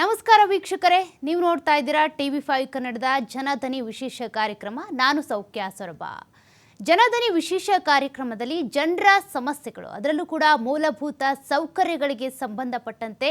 ನಮಸ್ಕಾರ ವೀಕ್ಷಕರೇ ನೀವು ನೋಡ್ತಾ ಇದ್ದೀರಾ ಟಿವಿ ಫೈವ್ ಕನ್ನಡದ ಜನಧನಿ ವಿಶೇಷ ಕಾರ್ಯಕ್ರಮ. ನಾನು ಸೌಖ್ಯ ಸೊರಬ. ಜನಧನಿ ವಿಶೇಷ ಕಾರ್ಯಕ್ರಮದಲ್ಲಿ ಜನರ ಸಮಸ್ಯೆಗಳು. ಅದರಲ್ಲೂ ಕೂಡ ಮೂಲಭೂತ ಸೌಕರ್ಯಗಳಿಗೆ ಸಂಬಂಧಪಟ್ಟಂತೆ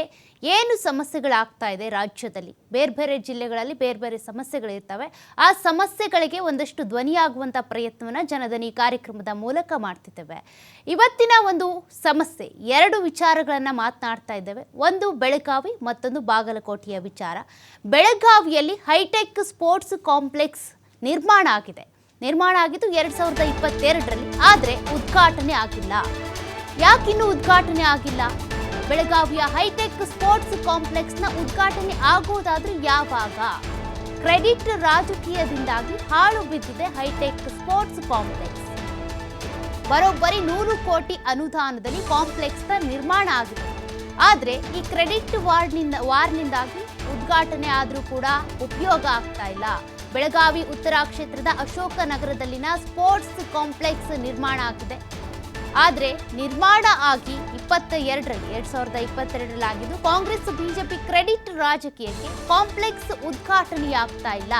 ಏನು ಸಮಸ್ಯೆಗಳಾಗ್ತಾ ಇದೆ ರಾಜ್ಯದಲ್ಲಿ? ಬೇರೆ ಬೇರೆ ಜಿಲ್ಲೆಗಳಲ್ಲಿ ಬೇರೆ ಬೇರೆ ಸಮಸ್ಯೆಗಳಿರ್ತವೆ ಆ ಸಮಸ್ಯೆಗಳಿಗೆ ಒಂದಷ್ಟು ಧ್ವನಿಯಾಗುವಂಥ ಪ್ರಯತ್ನವನ್ನು ಜನಧನಿ ಕಾರ್ಯಕ್ರಮದ ಮೂಲಕ ಮಾಡ್ತಿದ್ದೇವೆ. ಇವತ್ತಿನ ಒಂದು ಸಮಸ್ಯೆ, ಎರಡು ವಿಚಾರಗಳನ್ನು ಮಾತನಾಡ್ತಾ ಇದ್ದೇವೆ. ಒಂದು ಬೆಳಗಾವಿ, ಮತ್ತೊಂದು ಬಾಗಲಕೋಟೆಯ ವಿಚಾರ. ಬೆಳಗಾವಿಯಲ್ಲಿ ಹೈಟೆಕ್ ಸ್ಪೋರ್ಟ್ಸ್ ಕಾಂಪ್ಲೆಕ್ಸ್ ನಿರ್ಮಾಣ ಆಗಿದೆ. ನಿರ್ಮಾಣ ಆಗಿದ್ದು ಎರಡ್ ಸಾವಿರದ ಇಪ್ಪತ್ತೆರಡರಲ್ಲಿ, ಆದರೆ ಉದ್ಘಾಟನೆ ಆಗಿಲ್ಲ. ಯಾಕಿನ್ನೂ ಉದ್ಘಾಟನೆ ಆಗಿಲ್ಲ? ಬೆಳಗಾವಿಯ ಹೈಟೆಕ್ ಸ್ಪೋರ್ಟ್ಸ್ ಕಾಂಪ್ಲೆಕ್ಸ್ನ ಉದ್ಘಾಟನೆ ಆಗೋದಾದ್ರೂ ಯಾವಾಗ? ಕ್ರೆಡಿಟ್ ರಾಜಕೀಯದಿಂದಾಗಿ ಹಾಳು ಬಿದ್ದಿದೆ ಹೈಟೆಕ್ ಸ್ಪೋರ್ಟ್ಸ್ ಕಾಂಪ್ಲೆಕ್ಸ್. ಬರೋಬ್ಬರಿ ನೂರು ಕೋಟಿ ಅನುದಾನದಲ್ಲಿ ಕಾಂಪ್ಲೆಕ್ಸ್ನ ನಿರ್ಮಾಣ ಆಗಿದೆ. ಆದರೆ ಈ ಕ್ರೆಡಿಟ್ ವಾರ್ಡ್ನಿಂದ ವಾರ್ನಿಂದಾಗಿ ಉದ್ಘಾಟನೆ ಆದರೂ ಕೂಡ ಉಪಯೋಗ ಆಗ್ತಾ ಇಲ್ಲ. ಬೆಳಗಾವಿ ಉತ್ತರ ಕ್ಷೇತ್ರದ ಅಶೋಕ ನಗರದಲ್ಲಿನ ಸ್ಪೋರ್ಟ್ಸ್ ಕಾಂಪ್ಲೆಕ್ಸ್ ನಿರ್ಮಾಣ ಆಗಿದೆ. ಆದರೆ ನಿರ್ಮಾಣ ಆಗಿ ಇಪ್ಪತ್ತ ಎರಡರಲ್ಲಿ ಎರಡ್ ಸಾವಿರದ ಇಪ್ಪತ್ತೆರಡರಲ್ಲಿ ಆಗಿದ್ದು ಕಾಂಗ್ರೆಸ್ ಬಿಜೆಪಿ ಕ್ರೆಡಿಟ್ ರಾಜಕೀಯಕ್ಕೆ ಕಾಂಪ್ಲೆಕ್ಸ್ ಉದ್ಘಾಟನೆಯಾಗ್ತಾ ಇಲ್ಲ.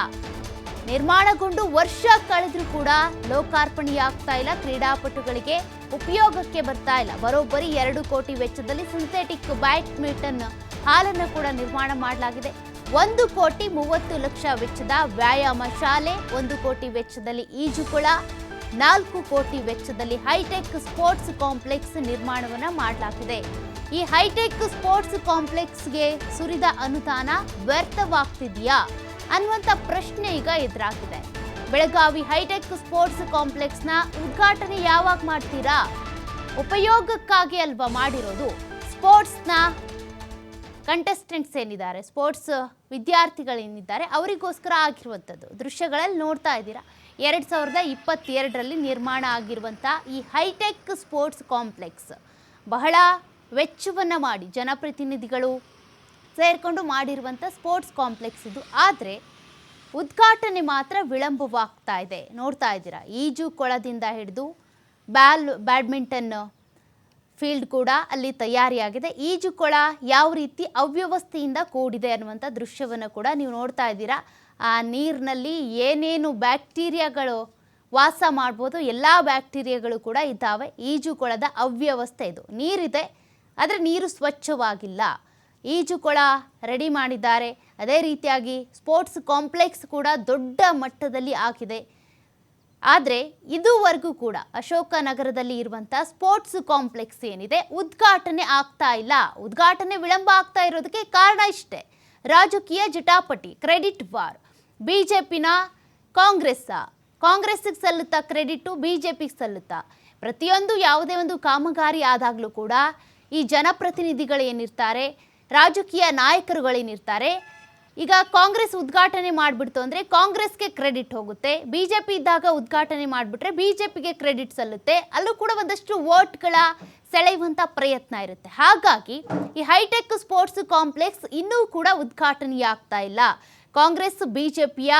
ನಿರ್ಮಾಣಗೊಂಡು ವರ್ಷ ಕಳೆದರೂ ಕೂಡ ಲೋಕಾರ್ಪಣೆಯಾಗ್ತಾ ಇಲ್ಲ. ಕ್ರೀಡಾಪಟುಗಳಿಗೆ ಉಪಯೋಗಕ್ಕೆ ಬರ್ತಾ ಇಲ್ಲ. ಬರೋಬ್ಬರಿ ಎರಡು ಕೋಟಿ ವೆಚ್ಚದಲ್ಲಿ ಸಿಂಥೆಟಿಕ್ ಬ್ಯಾಡ್ಮಿಂಟನ್ ಹಾಲನ್ನು ಕೂಡ ನಿರ್ಮಾಣ ಮಾಡಲಾಗಿದೆ. ಒಂದು ಕೋಟಿ ಮೂವತ್ತು ಲಕ್ಷ ವೆಚ್ಚದ ವ್ಯಾಯಾಮ ಶಾಲೆ, ಒಂದು ಕೋಟಿ ವೆಚ್ಚದಲ್ಲಿ ಈಜುಕೊಳ, ನಾಲ್ಕು ಕೋಟಿ ವೆಚ್ಚದಲ್ಲಿ ಹೈಟೆಕ್ ಸ್ಪೋರ್ಟ್ಸ್ ಕಾಂಪ್ಲೆಕ್ಸ್ ನಿರ್ಮಾಣವನ್ನು ಮಾಡಲಾಗಿದೆ ಈ ಹೈಟೆಕ್ ಸ್ಪೋರ್ಟ್ಸ್ ಕಾಂಪ್ಲೆಕ್ಸ್ಗೆ ಸುರಿದ ಅನುದಾನ ವ್ಯರ್ಥವಾಗ್ತಿದೆಯಾ ಅನ್ನುವಂಥ ಪ್ರಶ್ನೆ ಈಗ ಎದುರಾಗಿದೆ ಬೆಳಗಾವಿ ಹೈಟೆಕ್ ಸ್ಪೋರ್ಟ್ಸ್ ಕಾಂಪ್ಲೆಕ್ಸ್ನ ಉದ್ಘಾಟನೆ ಯಾವಾಗ ಮಾಡ್ತೀರಾ? ಉಪಯೋಗಕ್ಕಾಗಿ ಅಲ್ವಾ ಮಾಡಿರೋದು? ಸ್ಪೋರ್ಟ್ಸ್ನ ಕಂಟೆಸ್ಟೆಂಟ್ಸ್ ಏನಿದ್ದಾರೆ ಸ್ಪೋರ್ಟ್ಸ್ ವಿದ್ಯಾರ್ಥಿಗಳೇನಿದ್ದಾರೆ ಅವರಿಗೋಸ್ಕರ ಆಗಿರುವಂಥದ್ದು. ದೃಶ್ಯಗಳಲ್ಲಿ ನೋಡ್ತಾ ಇದ್ದೀರಾ? ಎರಡು ಸಾವಿರದ ಇಪ್ಪತ್ತೆರಡರಲ್ಲಿ ನಿರ್ಮಾಣ ಆಗಿರುವಂಥ ಈ ಹೈಟೆಕ್ ಸ್ಪೋರ್ಟ್ಸ್ ಕಾಂಪ್ಲೆಕ್ಸ್ ಬಹಳ ವೆಚ್ಚವನ್ನು ಮಾಡಿ ಜನಪ್ರತಿನಿಧಿಗಳು ಸೇರಿಕೊಂಡು ಮಾಡಿರುವಂಥ ಸ್ಪೋರ್ಟ್ಸ್ ಕಾಂಪ್ಲೆಕ್ಸ್ ಇದು. ಆದರೆ, ಉದ್ಘಾಟನೆ ಮಾತ್ರ ವಿಳಂಬವಾಗ್ತಾ ಇದೆ. ನೋಡ್ತಾ ಇದ್ದೀರಾ? ಈಜು ಕೊಳದಿಂದ ಹಿಡಿದು ಬ್ಯಾಲ್, ಬ್ಯಾಡ್ಮಿಂಟನ್ ಫೀಲ್ಡ್ ಕೂಡ ಅಲ್ಲಿ ತಯಾರಿಯಾಗಿದೆ. ಈಜುಕೊಳ ಯಾವ ರೀತಿ ಅವ್ಯವಸ್ಥೆಯಿಂದ ಕೂಡಿದೆ ಅನ್ನುವಂಥ ದೃಶ್ಯವನ್ನು ಕೂಡ ನೀವು ನೋಡ್ತಾ ಇದ್ದೀರಾ. ಆ ನೀರಿನಲ್ಲಿ ಏನೇನು ಬ್ಯಾಕ್ಟೀರಿಯಾಗಳು ವಾಸ ಮಾಡ್ಬೋದು, ಎಲ್ಲ ಬ್ಯಾಕ್ಟೀರಿಯಾಗಳು ಕೂಡ ಇದ್ದಾವೆ. ಈಜುಕೊಳದ ಅವ್ಯವಸ್ಥೆ ಇದು. ನೀರಿದೆ, ಆದರೆ ನೀರು ಸ್ವಚ್ಛವಾಗಿಲ್ಲ. ಈಜುಕೊಳ ರೆಡಿ ಮಾಡಿದ್ದಾರೆ. ಅದೇ ರೀತಿಯಾಗಿ ಸ್ಪೋರ್ಟ್ಸ್ ಕಾಂಪ್ಲೆಕ್ಸ್ ಕೂಡ ದೊಡ್ಡ ಮಟ್ಟದಲ್ಲಿ ಆಗಿದೆ. ಆದರೆ ಇದುವರೆಗೂ ಕೂಡ ಅಶೋಕ ನಗರದಲ್ಲಿ ಇರುವಂಥ ಸ್ಪೋರ್ಟ್ಸ್ ಕಾಂಪ್ಲೆಕ್ಸ್ ಏನಿದೆ ಉದ್ಘಾಟನೆ ಆಗ್ತಾ ಇಲ್ಲ. ಉದ್ಘಾಟನೆ ವಿಳಂಬ ಆಗ್ತಾ ಇರೋದಕ್ಕೆ ಕಾರಣ ಇಷ್ಟೇ. ರಾಜಕೀಯ ಜಟಾಪಟಿ, ಕ್ರೆಡಿಟ್ ವಾರ್. ಬಿ ಜೆ ಪಿನ ಕಾಂಗ್ರೆಸ್ಸ. ಕಾಂಗ್ರೆಸ್ಸಿಗೆ ಸಲ್ಲುತ್ತಾ ಕ್ರೆಡಿಟು ಬಿ ಜೆ ಪಿಗೆ ಸಲ್ಲುತ್ತಾ? ಪ್ರತಿಯೊಂದು ಯಾವುದೇ ಒಂದು ಕಾಮಗಾರಿ ಆದಾಗಲೂ ಕೂಡ ಈ ಜನಪ್ರತಿನಿಧಿಗಳು ಏನಿರ್ತಾರೆ ರಾಜಕೀಯ ನಾಯಕರುಗಳೇನಿರ್ತಾರೆ ಈಗ ಕಾಂಗ್ರೆಸ್ ಉದ್ಘಾಟನೆ ಮಾಡಿಬಿಡ್ತು ಅಂದರೆ ಕಾಂಗ್ರೆಸ್ಗೆ ಕ್ರೆಡಿಟ್ ಹೋಗುತ್ತೆ ಬಿ ಜೆ ಪಿ ಇದ್ದಾಗ ಉದ್ಘಾಟನೆ ಮಾಡಿಬಿಟ್ರೆ ಬಿ ಜೆ ಪಿಗೆ ಕ್ರೆಡಿಟ್ ಸಲ್ಲುತ್ತೆ, ಅಲ್ಲೂ ಕೂಡ ಒಂದಷ್ಟು ವೋಟ್ಗಳ ಸೆಳೆಯುವಂಥ ಪ್ರಯತ್ನ ಇರುತ್ತೆ. ಹಾಗಾಗಿ ಈ ಹೈಟೆಕ್ ಸ್ಪೋರ್ಟ್ಸ್ ಕಾಂಪ್ಲೆಕ್ಸ್ ಇನ್ನೂ ಕೂಡ ಉದ್ಘಾಟನೆಯಾಗ್ತಾ ಇಲ್ಲ. ಕಾಂಗ್ರೆಸ್ ಬಿ ಜೆ ಪಿಯ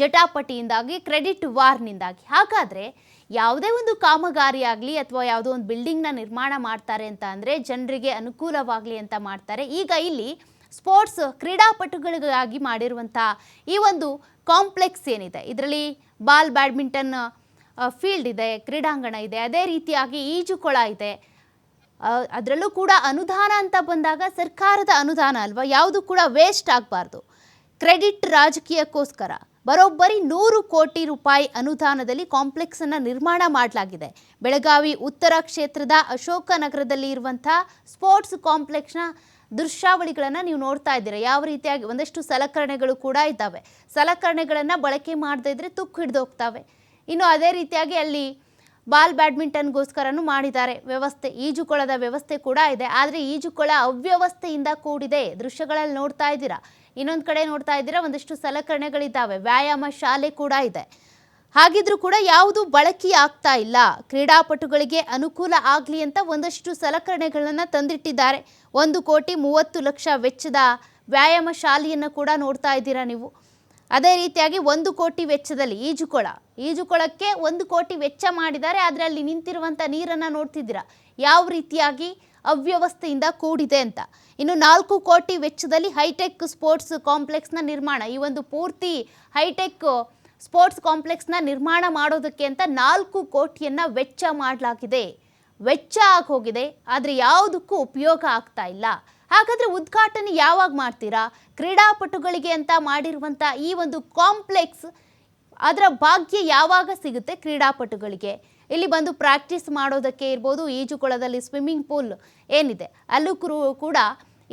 ಜಟಾಪಟಿಯಿಂದಾಗಿ ಕ್ರೆಡಿಟ್ ವಾರ್ನಿಂದಾಗಿ ಹಾಗಾದರೆ ಯಾವುದೇ ಒಂದು ಕಾಮಗಾರಿ ಆಗಲಿ ಅಥವಾ ಯಾವುದೋ ಒಂದು ಬಿಲ್ಡಿಂಗ್ನ ನಿರ್ಮಾಣ ಮಾಡ್ತಾರೆ ಅಂತ ಅಂದರೆ ಜನರಿಗೆ ಅನುಕೂಲವಾಗಲಿ ಅಂತ ಮಾಡ್ತಾರೆ. ಈಗ ಇಲ್ಲಿ ಸ್ಪೋರ್ಟ್ಸ್ ಕ್ರೀಡಾಪಟುಗಳಿಗಾಗಿ ಮಾಡಿರುವಂಥ ಈ ಒಂದು ಕಾಂಪ್ಲೆಕ್ಸ್ ಏನಿದೆ? ಇದರಲ್ಲಿ ಬಾಲ್ ಬ್ಯಾಡ್ಮಿಂಟನ್ ಫೀಲ್ಡ್ ಇದೆ, ಕ್ರೀಡಾಂಗಣ ಇದೆ, ಅದೇ ರೀತಿಯಾಗಿ ಈಜುಕೊಳ ಇದೆ. ಅದರಲ್ಲೂ ಕೂಡ ಅನುದಾನ ಅಂತ ಬಂದಾಗ ಸರ್ಕಾರದ ಅನುದಾನ ಅಲ್ವಾ? ಯಾವುದು ಕೂಡ ವೇಸ್ಟ್ ಆಗಬಾರ್ದು. ಕ್ರೆಡಿಟ್ ರಾಜಕೀಯಕ್ಕೋಸ್ಕರ ಬರೋಬ್ಬರಿ ನೂರು ಕೋಟಿ ರೂಪಾಯಿ ಅನುದಾನದಲ್ಲಿ ಕಾಂಪ್ಲೆಕ್ಸನ್ನು ನಿರ್ಮಾಣ ಮಾಡಲಾಗಿದೆ. ಬೆಳಗಾವಿ ಉತ್ತರ ಕ್ಷೇತ್ರದ ಅಶೋಕ ನಗರದಲ್ಲಿ ಇರುವಂಥ ಸ್ಪೋರ್ಟ್ಸ್ ಕಾಂಪ್ಲೆಕ್ಸ್ನ ದೃಶ್ಯಾವಳಿಗಳನ್ನು ನೀವು ನೋಡ್ತಾ ಇದ್ದೀರಾ? ಯಾವ ರೀತಿಯಾಗಿ ಒಂದಷ್ಟು ಸಲಕರಣೆಗಳು ಕೂಡ ಇದ್ದಾವೆ. ಸಲಕರಣೆಗಳನ್ನು ಬಳಕೆ ಮಾಡದೇ ಇದ್ದರೆ ತುಕ್ಕು ಹಿಡಿದೋಗ್ತವೆ ಇನ್ನು ಅದೇ ರೀತಿಯಾಗಿ ಅಲ್ಲಿ ಬಾಲ್ ಬ್ಯಾಡ್ಮಿಂಟನ್ಗೋಸ್ಕರನೂ ಮಾಡಿದ್ದಾರೆ. ವ್ಯವಸ್ಥೆ, ಈಜುಕೊಳದ ವ್ಯವಸ್ಥೆ ಕೂಡ ಇದೆ. ಆದರೆ ಈಜುಕೊಳ ಅವ್ಯವಸ್ಥೆಯಿಂದ ಕೂಡಿದೆ. ದೃಶ್ಯಗಳಲ್ಲಿ ನೋಡ್ತಾ ಇದ್ದೀರಾ? ಇನ್ನೊಂದು ಕಡೆ ನೋಡ್ತಾ ಇದ್ದೀರಾ, ಒಂದಷ್ಟು ಸಲಕರಣೆಗಳಿದ್ದಾವೆ. ವ್ಯಾಯಾಮ ಶಾಲೆ ಕೂಡ ಇದೆ. ಹಾಗಿದ್ರೂ ಕೂಡ ಯಾವುದು ಬಳಕೆ ಆಗ್ತಾ ಇಲ್ಲ. ಕ್ರೀಡಾಪಟುಗಳಿಗೆ ಅನುಕೂಲ ಆಗಲಿ ಅಂತ ಒಂದಷ್ಟು ಸಲಕರಣೆಗಳನ್ನು ತಂದಿಟ್ಟಿದ್ದಾರೆ. ಒಂದು ಕೋಟಿ ಮೂವತ್ತು ಲಕ್ಷ ವೆಚ್ಚದ ವ್ಯಾಯಾಮ ಶಾಲೆಯನ್ನು ಕೂಡ ನೋಡ್ತಾ ಇದ್ದೀರಾ ನೀವು? ಅದೇ ರೀತಿಯಾಗಿ ಒಂದು ಕೋಟಿ ವೆಚ್ಚದಲ್ಲಿ ಈಜುಕೊಳ. ಈಜುಕೊಳಕ್ಕೆ ಒಂದು ಕೋಟಿ ವೆಚ್ಚ ಮಾಡಿದ್ದಾರೆ ಆದರೆ ಅಲ್ಲಿ ನಿಂತಿರುವಂಥ ನೀರನ್ನು ನೋಡ್ತಿದ್ದೀರಾ? ಯಾವ ರೀತಿಯಾಗಿ ಅವ್ಯವಸ್ಥೆಯಿಂದ ಕೂಡಿದೆ ಅಂತ. ಇನ್ನು ನಾಲ್ಕು ಕೋಟಿ ವೆಚ್ಚದಲ್ಲಿ ಹೈಟೆಕ್ ಸ್ಪೋರ್ಟ್ಸ್ ಕಾಂಪ್ಲೆಕ್ಸ್ನ ನಿರ್ಮಾಣ. ಈ ಒಂದು ಪೂರ್ತಿ ಹೈಟೆಕ್ ಸ್ಪೋರ್ಟ್ಸ್ ಕಾಂಪ್ಲೆಕ್ಸ್ನ ನಿರ್ಮಾಣ ಮಾಡೋದಕ್ಕೆ ಅಂತ ನಾಲ್ಕು ಕೋಟಿಯನ್ನು ವೆಚ್ಚ ಮಾಡಲಾಗಿದೆ. ವೆಚ್ಚ ಹೋಗಿದೆ, ಆದರೆ ಯಾವುದಕ್ಕೂ ಉಪಯೋಗ ಆಗ್ತಾ ಇಲ್ಲ. ಹಾಗಾದರೆ ಉದ್ಘಾಟನೆ ಯಾವಾಗ ಮಾಡ್ತೀರಾ? ಕ್ರೀಡಾಪಟುಗಳಿಗೆ ಅಂತ ಮಾಡಿರುವಂಥ ಈ ಒಂದು ಕಾಂಪ್ಲೆಕ್ಸ್ ಅದರ ಭಾಗ್ಯ ಯಾವಾಗ ಸಿಗುತ್ತೆ ಕ್ರೀಡಾಪಟುಗಳಿಗೆ? ಇಲ್ಲಿ ಬಂದು ಪ್ರಾಕ್ಟೀಸ್ ಮಾಡೋದಕ್ಕೆ ಇರ್ಬೋದು, ಈಜುಕೊಳದಲ್ಲಿ ಸ್ವಿಮ್ಮಿಂಗ್ ಪೂಲ್ ಏನಿದೆ, ಅಲ್ಲೂ ಕೂಡ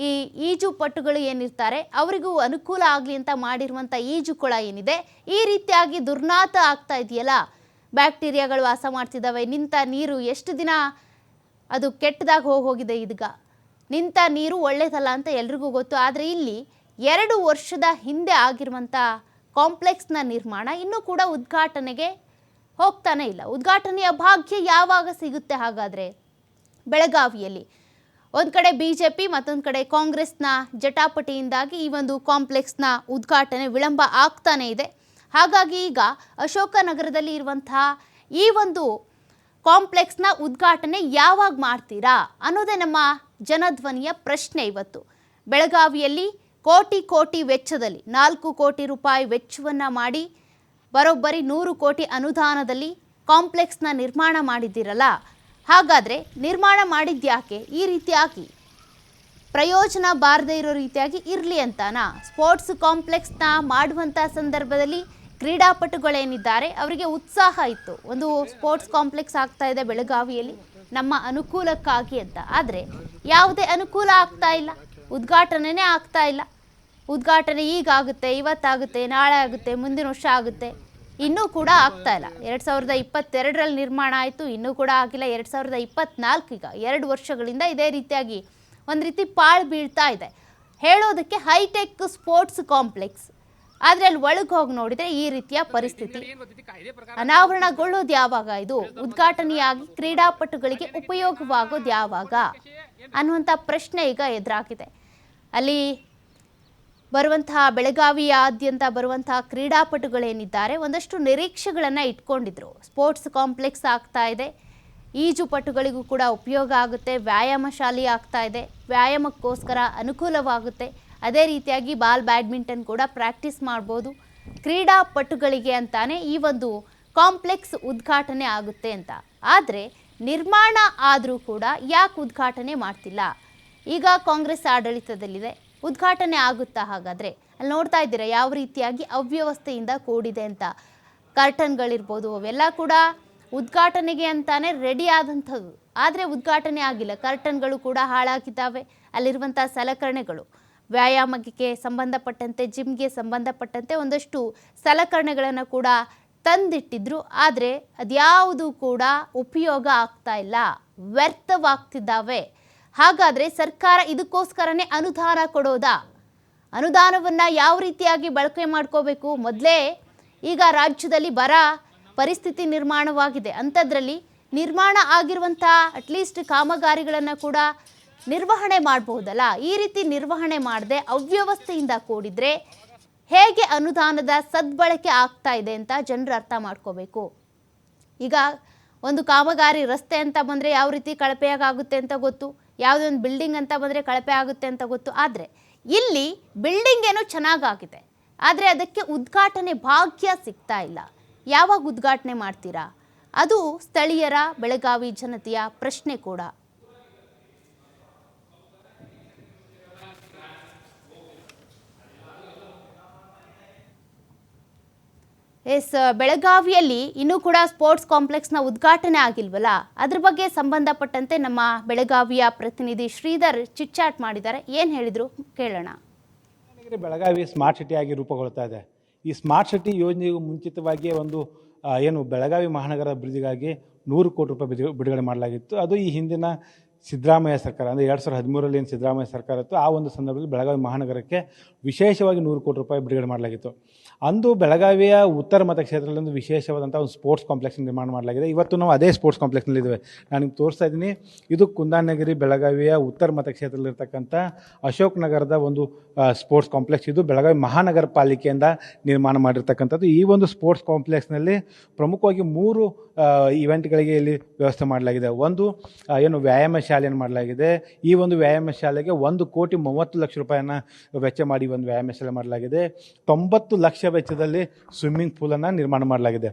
ಈ ಈಜು ಪಟುಗಳು ಏನಿರ್ತಾರೆ, ಅವರಿಗೂ ಅನುಕೂಲ ಆಗಲಿ ಅಂತ ಮಾಡಿರುವಂಥ ಈಜುಕೊಳ ಏನಿದೆ, ಈ ರೀತಿಯಾಗಿ ದುರ್ನಾತ ಆಗ್ತಾ ಇದೆಯಲ್ಲ? ಬ್ಯಾಕ್ಟೀರಿಯಾಗಳು ವಾಸ ಮಾಡ್ತಿದ್ದಾವೆ. ನಿಂತ ನೀರು ಎಷ್ಟು ದಿನ ಅದು ಕೆಟ್ಟದಾಗಿ ಹೋಗಿ ಹೋಗಿದೆ ಇದೀಗ. ನಿಂತ ನೀರು ಒಳ್ಳೇದಲ್ಲ ಅಂತ ಎಲ್ರಿಗೂ ಗೊತ್ತು. ಆದರೆ ಇಲ್ಲಿ ಎರಡು ವರ್ಷದ ಹಿಂದೆ ಆಗಿರುವಂಥ ಕಾಂಪ್ಲೆಕ್ಸ್ನ ನಿರ್ಮಾಣ ಇನ್ನೂ ಕೂಡ ಉದ್ಘಾಟನೆಗೆ ಹೋಗ್ತಾನೆ ಇಲ್ಲ. ಉದ್ಘಾಟನೆಯ ಭಾಗ್ಯ ಯಾವಾಗ ಸಿಗುತ್ತೆ ಹಾಗಾದರೆ? ಬೆಳಗಾವಿಯಲ್ಲಿ. ಒಂದು ಕಡೆ ಬಿ ಜೆ ಪಿ ಮತ್ತೊಂದು ಕಡೆ ಕಾಂಗ್ರೆಸ್ನ ಜಟಾಪಟಿಯಿಂದಾಗಿ ಈ ಒಂದು ಕಾಂಪ್ಲೆಕ್ಸ್ನ ಉದ್ಘಾಟನೆ ವಿಳಂಬ ಆಗ್ತಾನೇ ಇದೆ. ಹಾಗಾಗಿ ಈಗ ಅಶೋಕನಗರದಲ್ಲಿ ಇರುವಂತಹ ಈ ಒಂದು ಕಾಂಪ್ಲೆಕ್ಸ್ನ ಉದ್ಘಾಟನೆ ಯಾವಾಗ ಮಾಡ್ತೀರಾ ಅನ್ನೋದೇ ನಮ್ಮ ಜನಧ್ವನಿಯ ಪ್ರಶ್ನೆ ಇವತ್ತು. ಬೆಳಗಾವಿಯಲ್ಲಿ ಕೋಟಿ ಕೋಟಿ ವೆಚ್ಚದಲ್ಲಿ ನಾಲ್ಕು ಕೋಟಿ ರೂಪಾಯಿ ವೆಚ್ಚವನ್ನು ಮಾಡಿ ಬರೋಬ್ಬರಿ ನೂರು ಕೋಟಿ ಅನುದಾನದಲ್ಲಿ ಕಾಂಪ್ಲೆಕ್ಸ್ನ ನಿರ್ಮಾಣ ಮಾಡಿದ್ದೀರಲ್ಲ. ಹಾಗಾದರೆ ನಿರ್ಮಾಣ ಮಾಡಿದ್ಯಾಕೆ ಈ ರೀತಿಯಾಗಿ ಪ್ರಯೋಜನ ಬಾರದೇ ಇರೋ ರೀತಿಯಾಗಿ ಇರಲಿ ಅಂತಾನಾ? ಸ್ಪೋರ್ಟ್ಸ್ ಕಾಂಪ್ಲೆಕ್ಸ್ನ ಮಾಡುವಂಥ ಸಂದರ್ಭದಲ್ಲಿ ಕ್ರೀಡಾಪಟುಗಳೇನಿದ್ದಾರೆ, ಅವರಿಗೆ ಉತ್ಸಾಹ ಇತ್ತು. ಒಂದು ಸ್ಪೋರ್ಟ್ಸ್ ಕಾಂಪ್ಲೆಕ್ಸ್ ಆಗ್ತಾ ಇದೆ ಬೆಳಗಾವಿಯಲ್ಲಿ, ನಮ್ಮ ಅನುಕೂಲಕ್ಕಾಗಿ ಅಂತ. ಆದರೆ ಯಾವುದೇ ಅನುಕೂಲ ಆಗ್ತಾ ಇಲ್ಲ, ಉದ್ಘಾಟನೆನೇ ಆಗ್ತಾ ಇಲ್ಲ. ಉದ್ಘಾಟನೆ ಈಗಾಗುತ್ತೆ, ಇವತ್ತಾಗುತ್ತೆ, ನಾಳೆ ಆಗುತ್ತೆ, ಮುಂದಿನ ವರ್ಷ ಆಗುತ್ತೆ. ಇನ್ನೂ ಕೂಡ ಆಗ್ತಾ ಇಲ್ಲ. ಎರಡು ಸಾವಿರದ ಇಪ್ಪತ್ತೆರಡರಲ್ಲಿ ನಿರ್ಮಾಣ ಆಯಿತು, ಇನ್ನೂ ಕೂಡ ಆಗಿಲ್ಲ. ಎರಡು ಸಾವಿರದ ಇಪ್ಪತ್ನಾಲ್ಕು ಈಗ ಎರಡು ವರ್ಷಗಳಿಂದ ಇದೇ ರೀತಿಯಾಗಿ ಒಂದು ರೀತಿ ಪಾಳು ಬೀಳ್ತಾ ಇದೆ. ಹೇಳೋದಕ್ಕೆ ಹೈಟೆಕ್ ಸ್ಪೋರ್ಟ್ಸ್ ಕಾಂಪ್ಲೆಕ್ಸ್ ಆದರೆ ಅಲ್ಲಿ ಒಳಗೆ ಹೋಗಿ ನೋಡಿದ್ರೆ ಈ ರೀತಿಯ ಪರಿಸ್ಥಿತಿ. ಅನಾವರಣಗೊಳ್ಳೋದು ಯಾವಾಗ ಇದು? ಉದ್ಘಾಟನೆಯಾಗಿ ಕ್ರೀಡಾಪಟುಗಳಿಗೆ ಉಪಯೋಗವಾಗೋದು ಯಾವಾಗ? ಅನ್ನುವಂಥ ಪ್ರಶ್ನೆ ಈಗ ಎದುರಾಗಿದೆ. ಅಲ್ಲಿ ಬರುವಂತಹ ಬೆಳಗಾವಿಯಾದ್ಯಂತ ಬರುವಂತಹ ಕ್ರೀಡಾಪಟುಗಳೇನಿದ್ದಾರೆ, ಒಂದಷ್ಟು ನಿರೀಕ್ಷೆಗಳನ್ನು ಇಟ್ಕೊಂಡಿದ್ರು. ಸ್ಪೋರ್ಟ್ಸ್ ಕಾಂಪ್ಲೆಕ್ಸ್ ಆಗ್ತಾ ಇದೆ. ಈಜುಪಟುಗಳಿಗೂ ಕೂಡ ಉಪಯೋಗ ಆಗುತ್ತೆ. ವ್ಯಾಯಾಮ ಶಾಲೆ ಆಗ್ತಾ ಇದೆ. ವ್ಯಾಯಾಮಕ್ಕೋಸ್ಕರ ಅನುಕೂಲವಾಗುತ್ತೆ. ಅದೇ ರೀತಿಯಾಗಿ ಬಾಲ್ ಬ್ಯಾಡ್ಮಿಂಟನ್ ಕೂಡ ಪ್ರಾಕ್ಟೀಸ್ ಮಾಡ್ಬೋದು. ಕ್ರೀಡಾಪಟುಗಳಿಗೆ ಅಂತಾನೆ ಈ ಒಂದು ಕಾಂಪ್ಲೆಕ್ಸ್ ಉದ್ಘಾಟನೆ ಆಗುತ್ತೆ ಅಂತ. ಆದರೆ ನಿರ್ಮಾಣ ಆದರೂ ಕೂಡ ಯಾಕೆ ಉದ್ಘಾಟನೆ ಮಾಡ್ತಿಲ್ಲ? ಈಗ ಕಾಂಗ್ರೆಸ್ ಆಡಳಿತದಲ್ಲಿದೆ. ಉದ್ಘಾಟನೆ ಆಗುತ್ತಾ ಹಾಗಾದರೆ? ಅಲ್ಲಿ ನೋಡ್ತಾ ಇದ್ದೀರಾ ಯಾವ ರೀತಿಯಾಗಿ ಅವ್ಯವಸ್ಥೆಯಿಂದ ಕೂಡಿದೆ ಅಂತ. ಕರ್ಟನ್ಗಳಿರ್ಬೋದು, ಅವೆಲ್ಲ ಕೂಡ ಉದ್ಘಾಟನೆಗೆ ಅಂತಾನೆ ರೆಡಿ ಆದಂಥದ್ದು. ಆದರೆ ಉದ್ಘಾಟನೆ ಆಗಿಲ್ಲ. ಕರ್ಟನ್ಗಳು ಕೂಡ ಹಾಳಾಗಿದ್ದಾವೆ. ಅಲ್ಲಿರುವಂಥ ಸಲಕರಣೆಗಳು. ವ್ಯಾಯಾಮಕ್ಕೆ ಸಂಬಂಧಪಟ್ಟಂತೆ, ಜಿಮ್ಗೆ ಸಂಬಂಧಪಟ್ಟಂತೆ ಒಂದಷ್ಟು ಸಲಕರಣೆಗಳನ್ನು ಕೂಡ ತಂದಿಟ್ಟಿದ್ರು. ಆದರೆ ಅದ್ಯಾವುದು ಕೂಡ ಉಪಯೋಗ ಆಗ್ತಾ ಇಲ್ಲ. ವ್ಯರ್ಥವಾಗ್ತಿದ್ದಾವೆ. ಹಾಗಾದರೆ ಸರ್ಕಾರ ಇದಕ್ಕೋಸ್ಕರನೇ ಅನುದಾನ ಕೊಡೋದಾ? ಅನುದಾನವನ್ನು ಯಾವ ರೀತಿಯಾಗಿ ಬಳಕೆ ಮಾಡ್ಕೋಬೇಕು? ಮೊದಲೇ ಈಗ ರಾಜ್ಯದಲ್ಲಿ ಬರ ಪರಿಸ್ಥಿತಿ ನಿರ್ಮಾಣವಾಗಿದೆ. ಅಂಥದ್ರಲ್ಲಿ ನಿರ್ಮಾಣ ಆಗಿರುವಂಥ ಅಟ್ಲೀಸ್ಟ್ ಕಾಮಗಾರಿಗಳನ್ನು ಕೂಡ ನಿರ್ವಹಣೆ ಮಾಡಬಹುದಲ್ಲ ಈ ರೀತಿ ನಿರ್ವಹಣೆ ಮಾಡದೆ ಅವ್ಯವಸ್ಥೆಯಿಂದ ಕೂಡಿದ್ರೆ ಹೇಗೆ ಅನುದಾನದ ಸದ್ಬಳಕೆ ಆಗ್ತಾ ಇದೆ ಅಂತ ಜನರು ಅರ್ಥ ಮಾಡ್ಕೋಬೇಕು. ಈಗ ಒಂದು ಕಾಮಗಾರಿ ರಸ್ತೆ ಅಂತ ಬಂದರೆ ಯಾವ ರೀತಿ ಕಳಪೆಯಾಗುತ್ತೆ ಅಂತ ಗೊತ್ತು ಯಾವುದೋ ಒಂದು ಬಿಲ್ಡಿಂಗ್ ಅಂತ ಬಂದರೆ ಕಳಪೆ ಆಗುತ್ತೆ ಅಂತ ಗೊತ್ತು. ಆದರೆ ಇಲ್ಲಿ ಬಿಲ್ಡಿಂಗ್ ಏನೋ ಚೆನ್ನಾಗಾಗಿದೆ, ಆದರೆ ಅದಕ್ಕೆ ಉದ್ಘಾಟನೆ ಭಾಗ್ಯ ಸಿಗ್ತಾ ಇಲ್ಲ. ಯಾವಾಗ ಉದ್ಘಾಟನೆ ಮಾಡ್ತೀರಾ? ಅದು ಸ್ಥಳೀಯರ ಬೆಳಗಾವಿ ಜನತೆಯ ಪ್ರಶ್ನೆ ಕೂಡ. ಎಸ್ ಬೆಳಗಾವಿಯಲ್ಲಿ ಇನ್ನೂ ಕೂಡ ಸ್ಪೋರ್ಟ್ಸ್ ಕಾಂಪ್ಲೆಕ್ಸ್ನ ಉದ್ಘಾಟನೆ ಆಗಿಲ್ವಲ್ಲ? ಅದ್ರ ಬಗ್ಗೆ ಸಂಬಂಧಪಟ್ಟಂತೆ ನಮ್ಮ ಬೆಳಗಾವಿಯ ಪ್ರತಿನಿಧಿ ಶ್ರೀಧರ್ ಚಿಟ್ಚಾಟ್ ಮಾಡಿದ್ದಾರೆ. ಏನು ಹೇಳಿದರು? ಕೇಳೋಣ. ಬೆಳಗಾವಿ ಸ್ಮಾರ್ಟ್ ಸಿಟಿ ಆಗಿ ರೂಪುಗೊಳ್ತಾ ಇದೆ. ಈ ಸ್ಮಾರ್ಟ್ ಸಿಟಿ ಯೋಜನೆಗೂ ಮುಂಚಿತವಾಗಿಯೇ ಒಂದು ಏನು ಬೆಳಗಾವಿ ಮಹಾನಗರ ಅಭಿವೃದ್ಧಿಗಾಗಿ ನೂರು ಕೋಟಿ ರೂಪಾಯಿ ಬಿಡು- ಬಿಡುಗಡೆ ಮಾಡಲಾಗಿತ್ತು. ಅದು ಈ ಹಿಂದಿನ ಸಿದ್ದರಾಮಯ್ಯ ಸರ್ಕಾರ, ಅಂದರೆ ಎರಡು ಸಾವಿರದ ಹದಿಮೂರರಲ್ಲಿ ಏನು ಸಿದ್ದರಾಮಯ್ಯ ಸರ್ಕಾರ ಇತ್ತು, ಆ ಒಂದು ಸಂದರ್ಭದಲ್ಲಿ ಬೆಳಗಾವಿ ಮಹಾನಗರಕ್ಕೆ ವಿಶೇಷವಾಗಿ ನೂರು ಕೋಟಿ ರೂಪಾಯಿ ಬಿಡುಗಡೆ ಮಾಡಲಾಗಿತ್ತು. ಅಂದು ಬೆಳಗಾವಿಯ ಉತ್ತರ ಮತಕ್ಷೇತ್ರದಲ್ಲಿ ಒಂದು ವಿಶೇಷವಾದಂಥ ಒಂದು ಸ್ಪೋರ್ಟ್ಸ್ ಕಾಂಪ್ಲೆಕ್ಸ್ ನಿರ್ಮಾಣ ಮಾಡಲಾಗಿದೆ. ಇವತ್ತು ನಾವು ಅದೇ ಸ್ಪೋರ್ಟ್ಸ್ ಕಾಂಪ್ಲೆಕ್ಸ್ನಲ್ಲಿದ್ದೇವೆ ನಾನು ನಿಮ್ಗೆ ತೋರಿಸ್ತಾ ಇದ್ದೀನಿ, ಇದು ಕುಂದಾನಗಿರಿ ಬೆಳಗಾವಿಯ ಉತ್ತರ ಮತಕ್ಷೇತ್ರದಲ್ಲಿರ್ತಕ್ಕಂಥ ಅಶೋಕ್ ನಗರದ ಒಂದು ಸ್ಪೋರ್ಟ್ಸ್ ಕಾಂಪ್ಲೆಕ್ಸ್. ಇದು ಬೆಳಗಾವಿ ಮಹಾನಗರ ಪಾಲಿಕೆಯಿಂದ ನಿರ್ಮಾಣ ಮಾಡಿರ್ತಕ್ಕಂಥದ್ದು. ಈ ಒಂದು ಸ್ಪೋರ್ಟ್ಸ್ ಕಾಂಪ್ಲೆಕ್ಸ್ನಲ್ಲಿ ಪ್ರಮುಖವಾಗಿ ಮೂರು ಇವೆಂಟ್ಗಳಿಗೆ ಇಲ್ಲಿ ವ್ಯವಸ್ಥೆ ಮಾಡಲಾಗಿದೆ. ಒಂದು ಏನು ವ್ಯಾಯಾಮ ಶಾಲೆಯನ್ನು ಮಾಡಲಾಗಿದೆ. ಈ ಒಂದು ವ್ಯಾಯಾಮ ಶಾಲೆಗೆ ಒಂದು ಕೋಟಿ ಮೂವತ್ತು ಲಕ್ಷ ರೂಪಾಯಿಯನ್ನು ವೆಚ್ಚ ಮಾಡಿ ಒಂದು ವ್ಯಾಯಾಮ ಶಾಲೆ ಮಾಡಲಾಗಿದೆ. ತೊಂಬತ್ತು ಲಕ್ಷ ವೆಚ್ಚದಲ್ಲಿ ಸ್ವಿಮ್ಮಿಂಗ್ ಪೂಲನ್ನು ನಿರ್ಮಾಣ ಮಾಡಲಾಗಿದೆ.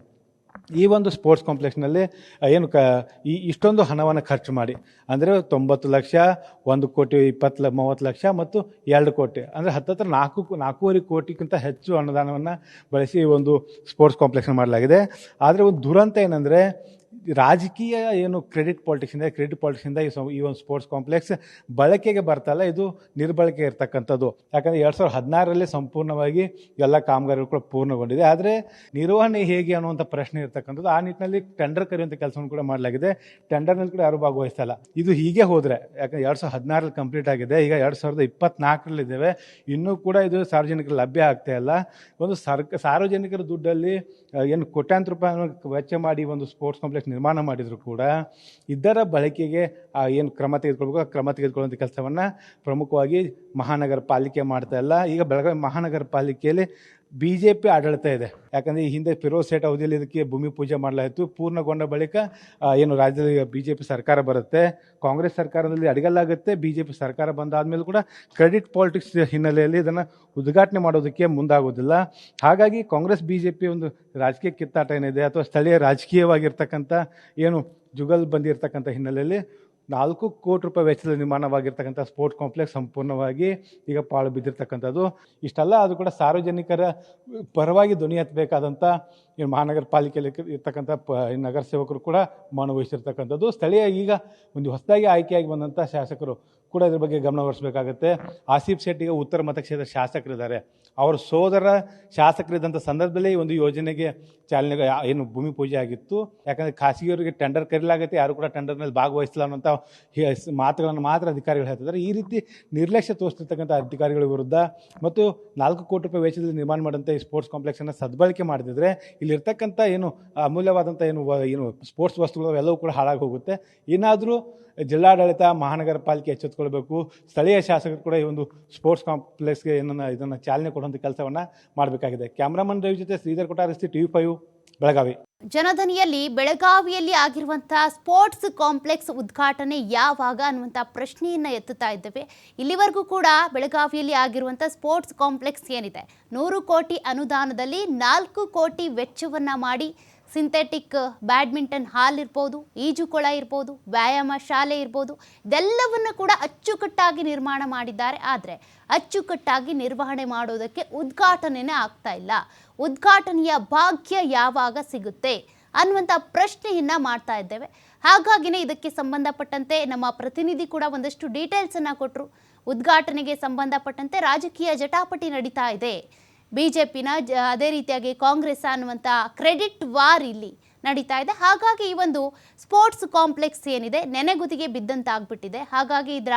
ಈ ಒಂದು ಸ್ಪೋರ್ಟ್ಸ್ ಕಾಂಪ್ಲೆಕ್ಸ್ನಲ್ಲಿ ಏನು ಕ, ಈ ಇಷ್ಟೊಂದು ಹಣವನ್ನು ಖರ್ಚು ಮಾಡಿ. ಅಂದರೆ ತೊಂಬತ್ತು ಲಕ್ಷ, ಒಂದು ಕೋಟಿ ಇಪ್ಪತ್ತು ಲ, ಮೂವತ್ತು ಲಕ್ಷ ಮತ್ತು ಎರಡು ಕೋಟಿ. ಅಂದರೆ ಹತ್ತತ್ರ ನಾಲ್ಕು, ನಾಲ್ಕೂವರೆ ಕೋಟಿಗಿಂತ ಹೆಚ್ಚು ಅನುದಾನವನ್ನು ಬಳಸಿ ಒಂದು ಸ್ಪೋರ್ಟ್ಸ್ ಕಾಂಪ್ಲೆಕ್ಸ್ನ ಮಾಡಲಾಗಿದೆ. ಆದರೆ ಒಂದು ದುರಂತ ಏನಂದರೆ ರಾಜಕೀಯ ಏನು ಕ್ರೆಡಿಟ್ ಪಾಲಿಟಿಕ್ಸ್ ಇದೆ ಕ್ರೆಡಿಟ್ ಪಾಲಿಟಿಕ್ಸಿಂದ ಈ ಈ ಒಂದು ಸ್ಪೋರ್ಟ್ಸ್ ಕಾಂಪ್ಲೆಕ್ಸ್ ಬಳಕೆಗೆ ಬರ್ತಲ್ಲ, ಇದು ನಿರ್ಬಳಕೆ ಇರ್ತಕ್ಕಂಥದ್ದು. ಯಾಕಂದರೆ ಎರಡು ಸಾವಿರದ ಹದಿನಾರರಲ್ಲಿ ಸಂಪೂರ್ಣವಾಗಿ ಎಲ್ಲ ಕಾಮಗಾರಿಗಳು ಕೂಡ ಪೂರ್ಣಗೊಂಡಿದೆ. ಆದರೆ ನಿರ್ವಹಣೆ ಹೇಗೆ ಅನ್ನುವಂಥ ಪ್ರಶ್ನೆ ಇರ್ತಕ್ಕಂಥದ್ದು, ಆ ನಿಟ್ಟಿನಲ್ಲಿ ಟೆಂಡರ್ ಕರೆಯುವಂಥ ಕೆಲಸವನ್ನು ಕೂಡ ಮಾಡಲಾಗಿದೆ. ಟೆಂಡರ್ನಲ್ಲಿ ಕೂಡ ಯಾರು ಭಾಗವಹಿಸ್ತಾ ಇಲ್ಲ. ಇದು ಹೀಗೆ ಹೋದರೆ, ಯಾಕಂದ್ರೆ ಎರಡು ಸಾವಿರದ ಹದಿನಾರಲ್ಲಿ ಕಂಪ್ಲೀಟ್ ಆಗಿದೆ, ಈಗ ಎರಡು ಸಾವಿರದ ಇಪ್ಪತ್ನಾಲ್ಕರಲ್ಲಿದ್ದೇವೆ ಇನ್ನೂ ಕೂಡ ಇದು ಸಾರ್ವಜನಿಕರಿಗೆ ಲಭ್ಯ ಆಗ್ತಾ ಇಲ್ಲ. ಒಂದು ಸರ್ಕ ಸಾರ್ವಜನಿಕರ ದುಡ್ಡಲ್ಲಿ ಏನು ಕೋಟ್ಯಾಂತರ ರೂಪಾಯಿ ವೆಚ್ಚ ಮಾಡಿ ಒಂದು ಸ್ಪೋರ್ಟ್ಸ್ ಕಾಂಪ್ಲೆಕ್ಸ್ ನಿರ್ಮಾಣ ಮಾಡಿದರೂ ಕೂಡ ಇದರ ಬಳಕೆಗೆ ಏನು ಕ್ರಮ ತೆಗೆದುಕೊಳ್ಬೇಕು, ಆ ಕ್ರಮ ತೆಗೆದುಕೊಳ್ಳುವಂಥ ಕೆಲಸವನ್ನು ಪ್ರಮುಖವಾಗಿ ಮಹಾನಗರ ಪಾಲಿಕೆ ಮಾಡ್ತಾ ಇಲ್ಲ. ಈಗ ಬೆಳಗಾವಿ ಮಹಾನಗರ ಪಾಲಿಕೆಯಲ್ಲಿ ಬಿ ಜೆ ಪಿ ಆಡಳಿತ ಇದೆ. ಯಾಕಂದರೆ ಈ ಹಿಂದೆ ಫಿರೋಜ್ ಸೇಠ್ ಅವಧಿಯಲ್ಲಿ ಇದಕ್ಕೆ ಭೂಮಿ ಪೂಜೆ ಮಾಡಲಾಯಿತು. ಪೂರ್ಣಗೊಂಡ ಬಳಿಕ ಏನು ರಾಜ್ಯದಲ್ಲಿ ಬಿ ಜೆ ಪಿ ಸರ್ಕಾರ ಬರುತ್ತೆ. ಕಾಂಗ್ರೆಸ್ ಸರ್ಕಾರದಲ್ಲಿ ಅಡಿಗಲ್ಲಾಗುತ್ತೆ. ಬಿ ಜೆ ಪಿ ಸರ್ಕಾರ ಬಂದಾದ್ಮೇಲೆ ಕೂಡ ಕ್ರೆಡಿಟ್ ಪಾಲಿಟಿಕ್ಸ್ ಹಿನ್ನೆಲೆಯಲ್ಲಿ ಇದನ್ನು ಉದ್ಘಾಟನೆ ಮಾಡೋದಕ್ಕೆ ಮುಂದಾಗೋದಿಲ್ಲ. ಹಾಗಾಗಿ ಕಾಂಗ್ರೆಸ್ ಬಿ ಜೆ ಪಿ ಒಂದು ರಾಜಕೀಯ ಕಿತ್ತಾಟ ಏನಿದೆ ಅಥವಾ ಸ್ಥಳೀಯ ರಾಜಕೀಯವಾಗಿರ್ತಕ್ಕಂಥ ಏನು ಜುಗಲ್ ಬಂದಿರತಕ್ಕಂಥ ಹಿನ್ನೆಲೆಯಲ್ಲಿ ನಾಲ್ಕು ಕೋಟಿ ರೂಪಾಯಿ ವೆಚ್ಚದಲ್ಲಿ ನಿರ್ಮಾಣವಾಗಿರ್ತಕ್ಕಂಥ ಸ್ಪೋರ್ಟ್ಸ್ ಕಾಂಪ್ಲೆಕ್ಸ್ ಸಂಪೂರ್ಣವಾಗಿ ಈಗ ಪಾಳು ಬಿದ್ದಿರ್ತಕ್ಕಂಥದ್ದು. ಇಷ್ಟೆಲ್ಲ, ಅದು ಕೂಡ ಸಾರ್ವಜನಿಕರ ಪರವಾಗಿ ಧ್ವನಿ ಹತ್ತಬೇಕಾದಂಥ ಮಹಾನಗರ ಪಾಲಿಕೆಯಲ್ಲಿ ಇರ್ತಕ್ಕಂಥ ಪ ನಗರ ಸೇವಕರು ಕೂಡ ಮನವಹಿಸಿರ್ತಕ್ಕಂಥದ್ದು ಸ್ಥಳೀಯ ಈಗ ಒಂದು ಹೊಸದಾಗಿ ಆಯ್ಕೆಯಾಗಿ ಬಂದಂಥ ಶಾಸಕರು ಕೂಡ ಇದ್ರ ಬಗ್ಗೆ ಗಮನ ಹರಿಸಬೇಕಾಗತ್ತೆ ಆಸಿಫ್ ಶೆಟ್ಟಿಗೆ ಉತ್ತರ ಮತಕ್ಷೇತ್ರದ ಶಾಸಕರಿದ್ದಾರೆ. ಅವರ ಸೋದರ ಶಾಸಕರಿದ್ದಂಥ ಸಂದರ್ಭದಲ್ಲೇ ಈ ಒಂದು ಯೋಜನೆಗೆ ಚಾಲನೆ ಏನು ಭೂಮಿ ಪೂಜೆ ಆಗಿತ್ತು. ಯಾಕಂದರೆ ಖಾಸಗಿಯವರಿಗೆ ಟೆಂಡರ್ ಕರೀಲಾಗತ್ತೆ. ಯಾರು ಕೂಡ ಟೆಂಡರ್ನಲ್ಲಿ ಭಾಗವಹಿಸಿಲ್ಲ ಅನ್ನೋಂಥ ಮಾತುಗಳನ್ನು ಮಾತ್ರ ಅಧಿಕಾರಿಗಳು ಹೇಳ್ತಿದ್ದಾರೆ. ಈ ರೀತಿ ನಿರ್ಲಕ್ಷ್ಯ ತೋರಿಸ್ತಿರ್ತಕ್ಕಂಥ ಅಧಿಕಾರಿಗಳ ವಿರುದ್ಧ ಮತ್ತು ನಾಲ್ಕು ಕೋಟಿ ರೂಪಾಯಿ ವೆಚ್ಚದಲ್ಲಿ ನಿರ್ಮಾಣ ಮಾಡಿದಂಥ ಈ ಸ್ಪೋರ್ಟ್ಸ್ ಕಾಂಪ್ಲೆಕ್ಸನ್ನು ಸದ್ಬಳಕೆ ಮಾಡಿದ್ರೆ ಇಲ್ಲಿರ್ತಕ್ಕಂಥ ಏನು ಅಮೂಲ್ಯವಾದಂಥ ಏನು ಏನು ಸ್ಪೋರ್ಟ್ಸ್ ವಸ್ತುಗಳು ಎಲ್ಲವೂ ಕೂಡ ಹಾಳಾಗಿ ಹೋಗುತ್ತೆ. ಏನಾದರೂ ಜಿಲ್ಲಾಡಳಿತ, ಮಹಾನಗರ ಪಾಲಿಕೆ ಎಚ್ಚೆತ್ತುಕೊಳ್ಬೇಕು ಸ್ಥಳೀಯ ಶಾಸಕರು ಕೂಡ ಈ ಒಂದು ಸ್ಪೋರ್ಟ್ಸ್ ಕಾಂಪ್ಲೆಕ್ಸ್ಗೆ ಏನನ್ನ, ಇದನ್ನು ಚಾಲನೆ ಕೊಡುವಂಥ ಕೆಲಸವನ್ನು ಮಾಡಬೇಕಾಗಿದೆ. ಕ್ಯಾಮ್ರಾಮನ್ ರವಿ ಜೊತೆ ಶ್ರೀಧರ್ ಕೊಟ್ಟಾರಸ್ತಿ ಟಿವಿ ಫೈವ್ ಬೆಳಗಾವಿ. ಜನಧನಿಯಲ್ಲಿ ಬೆಳಗಾವಿಯಲ್ಲಿ ಆಗಿರುವಂತಹ ಸ್ಪೋರ್ಟ್ಸ್ ಕಾಂಪ್ಲೆಕ್ಸ್ ಉದ್ಘಾಟನೆ ಯಾವಾಗ ಅನ್ನುವಂಥ ಪ್ರಶ್ನೆಯನ್ನ ಎತ್ತುತ್ತಾ ಇದ್ದೇವೆ. ಇಲ್ಲಿವರೆಗೂ ಕೂಡ ಬೆಳಗಾವಿಯಲ್ಲಿ ಆಗಿರುವಂಥ ಸ್ಪೋರ್ಟ್ಸ್ ಕಾಂಪ್ಲೆಕ್ಸ್ ಏನಿದೆ? ನೂರು ಕೋಟಿ ಅನುದಾನದಲ್ಲಿ ನಾಲ್ಕು ಕೋಟಿ ವೆಚ್ಚವನ್ನ ಮಾಡಿ ಸಿಂಥೆಟಿಕ್ ಬ್ಯಾಡ್ಮಿಂಟನ್ ಹಾಲ್ ಇರ್ಬೋದು, ಈಜುಕೊಳ ಇರ್ಬೋದು, ವ್ಯಾಯಾಮ ಶಾಲೆ ಇರ್ಬೋದು, ಇದೆಲ್ಲವನ್ನು ಕೂಡ ಅಚ್ಚುಕಟ್ಟಾಗಿ ನಿರ್ಮಾಣ ಮಾಡಿದ್ದಾರೆ. ಆದರೆ ಅಚ್ಚುಕಟ್ಟಾಗಿ ನಿರ್ವಹಣೆ ಮಾಡೋದಕ್ಕೆ ಉದ್ಘಾಟನೆನೇ ಆಗ್ತಾ ಇಲ್ಲ. ಉದ್ಘಾಟನೆಯ ಭಾಗ್ಯ ಯಾವಾಗ ಸಿಗುತ್ತೆ ಅನ್ನುವಂಥ ಪ್ರಶ್ನೆಯನ್ನ ಮಾಡ್ತಾ ಇದ್ದೇವೆ. ಹಾಗಾಗಿನೇ ಇದಕ್ಕೆ ಸಂಬಂಧಪಟ್ಟಂತೆ ನಮ್ಮ ಪ್ರತಿನಿಧಿ ಕೂಡ ಒಂದಷ್ಟು ಡೀಟೇಲ್ಸನ್ನು ಕೊಟ್ಟರು ಉದ್ಘಾಟನೆಗೆ ಸಂಬಂಧಪಟ್ಟಂತೆ ರಾಜಕೀಯ ಜಟಾಪಟಿ ನಡೀತಾ ಇದೆ. ಬಿಜೆಪಿನ ಅದೇ ರೀತಿಯಾಗಿ ಕಾಂಗ್ರೆಸ್ ಅನ್ನುವಂಥ ಕ್ರೆಡಿಟ್ ವಾರ್ ಇಲ್ಲಿ. ನಡೀತಾ ಇದೆ. ಹಾಗಾಗಿ ಈ ಒಂದು ಸ್ಪೋರ್ಟ್ಸ್ ಕಾಂಪ್ಲೆಕ್ಸ್ ಏನಿದೆ, ನೆನೆಗುದಿಗೆ ಬಿದ್ದಂತಾಗ್ಬಿಟ್ಟಿದೆ. ಹಾಗಾಗಿ ಇದರ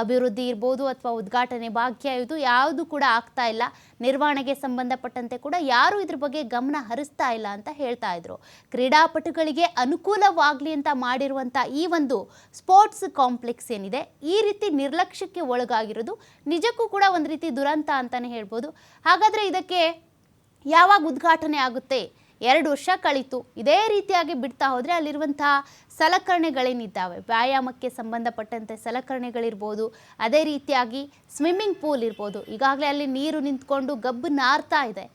ಅಭಿವೃದ್ಧಿ ಇರ್ಬೋದು ಅಥವಾ ಉದ್ಘಾಟನೆ ಭಾಗ್ಯ ಇದು ಯಾವುದು ಕೂಡ ಆಗ್ತಾ ಇಲ್ಲ. ನಿರ್ವಹಣೆಗೆ ಸಂಬಂಧಪಟ್ಟಂತೆ ಕೂಡ ಯಾರು ಇದ್ರ ಬಗ್ಗೆ ಗಮನ ಹರಿಸ್ತಾ ಇಲ್ಲ ಅಂತ ಹೇಳ್ತಾ ಇದ್ರು. ಕ್ರೀಡಾಪಟುಗಳಿಗೆ ಅನುಕೂಲವಾಗಲಿ ಅಂತ ಮಾಡಿರುವಂಥ ಈ ಒಂದು ಸ್ಪೋರ್ಟ್ಸ್ ಕಾಂಪ್ಲೆಕ್ಸ್ ಏನಿದೆ, ಈ ರೀತಿ ನಿರ್ಲಕ್ಷ್ಯಕ್ಕೆ ಒಳಗಾಗಿರೋದು ನಿಜಕ್ಕೂ ಕೂಡ ಒಂದು ರೀತಿ ದುರಂತ ಅಂತಾನೆ ಹೇಳ್ಬೋದು. ಹಾಗಾದ್ರೆ ಇದಕ್ಕೆ ಯಾವಾಗ ಉದ್ಘಾಟನೆ ಆಗುತ್ತೆ? ಎರಡು ವರ್ಷ ಕಳೀತು. ಇದೇ ರೀತಿಯಾಗಿ ಬಿಡ್ತಾ ಹೋದರೆ ಅಲ್ಲಿರುವಂತಹ ಸಲಕರಣೆಗಳೇನಿದ್ದಾವೆ? ವ್ಯಾಯಾಮಕ್ಕೆ ಸಂಬಂಧಪಟ್ಟಂತೆ ಸಲಕರಣೆಗಳಿರ್ಬೋದು, ಅದೇ ರೀತಿಯಾಗಿ ಸ್ವಿಮ್ಮಿಂಗ್ ಪೂಲ್ ಇರ್ಬೋದು. ಈಗಾಗಲೇ ಅಲ್ಲಿ ನೀರು ನಿಂತ್ಕೊಂಡು ಗಬ್ಬು ನಾರ್ತಾ ಇದೆ.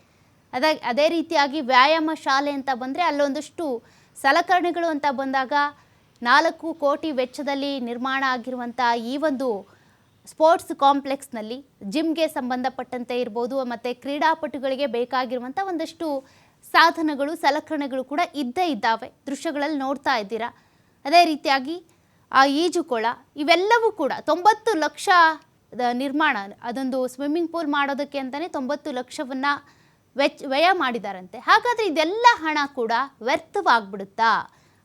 ಅದೇ ಅದೇ ರೀತಿಯಾಗಿ ವ್ಯಾಯಾಮ ಶಾಲೆ ಅಂತ ಬಂದರೆ ಅಲ್ಲೊಂದಷ್ಟು ಸಲಕರಣೆಗಳು ಅಂತ ಬಂದಾಗ ನಾಲ್ಕು ಕೋಟಿ ವೆಚ್ಚದಲ್ಲಿ ನಿರ್ಮಾಣ ಆಗಿರುವಂಥ ಈ ಒಂದು ಸ್ಪೋರ್ಟ್ಸ್ ಕಾಂಪ್ಲೆಕ್ಸ್ನಲ್ಲಿ ಜಿಮ್ಗೆ ಸಂಬಂಧಪಟ್ಟಂತೆ ಇರ್ಬೋದು, ಮತ್ತು ಕ್ರೀಡಾಪಟುಗಳಿಗೆ ಬೇಕಾಗಿರುವಂಥ ಒಂದಷ್ಟು ಸಾಧನಗಳು, ಸಲಕರಣೆಗಳು ಕೂಡ ಇದ್ದೇ ಇದ್ದಾವೆ. ದೃಶ್ಯಗಳಲ್ಲಿ ನೋಡ್ತಾ ಇದ್ದೀರಾ? ಅದೇ ರೀತಿಯಾಗಿ ಆ ಈಜುಕೊಳ, ಇವೆಲ್ಲವೂ ಕೂಡ ತೊಂಬತ್ತು ಲಕ್ಷ ನಿರ್ಮಾಣ, ಅದೊಂದು ಸ್ವಿಮ್ಮಿಂಗ್ ಪೂಲ್ ಮಾಡೋದಕ್ಕೆ ಅಂತಲೇ ತೊಂಬತ್ತು ಲಕ್ಷವನ್ನು ವೆಚ್, ವ್ಯಯ ಮಾಡಿದಾರಂತೆ. ಹಾಗಾದರೆ ಇದೆಲ್ಲ ಹಣ ಕೂಡ ವ್ಯರ್ಥವಾಗ್ಬಿಡುತ್ತಾ?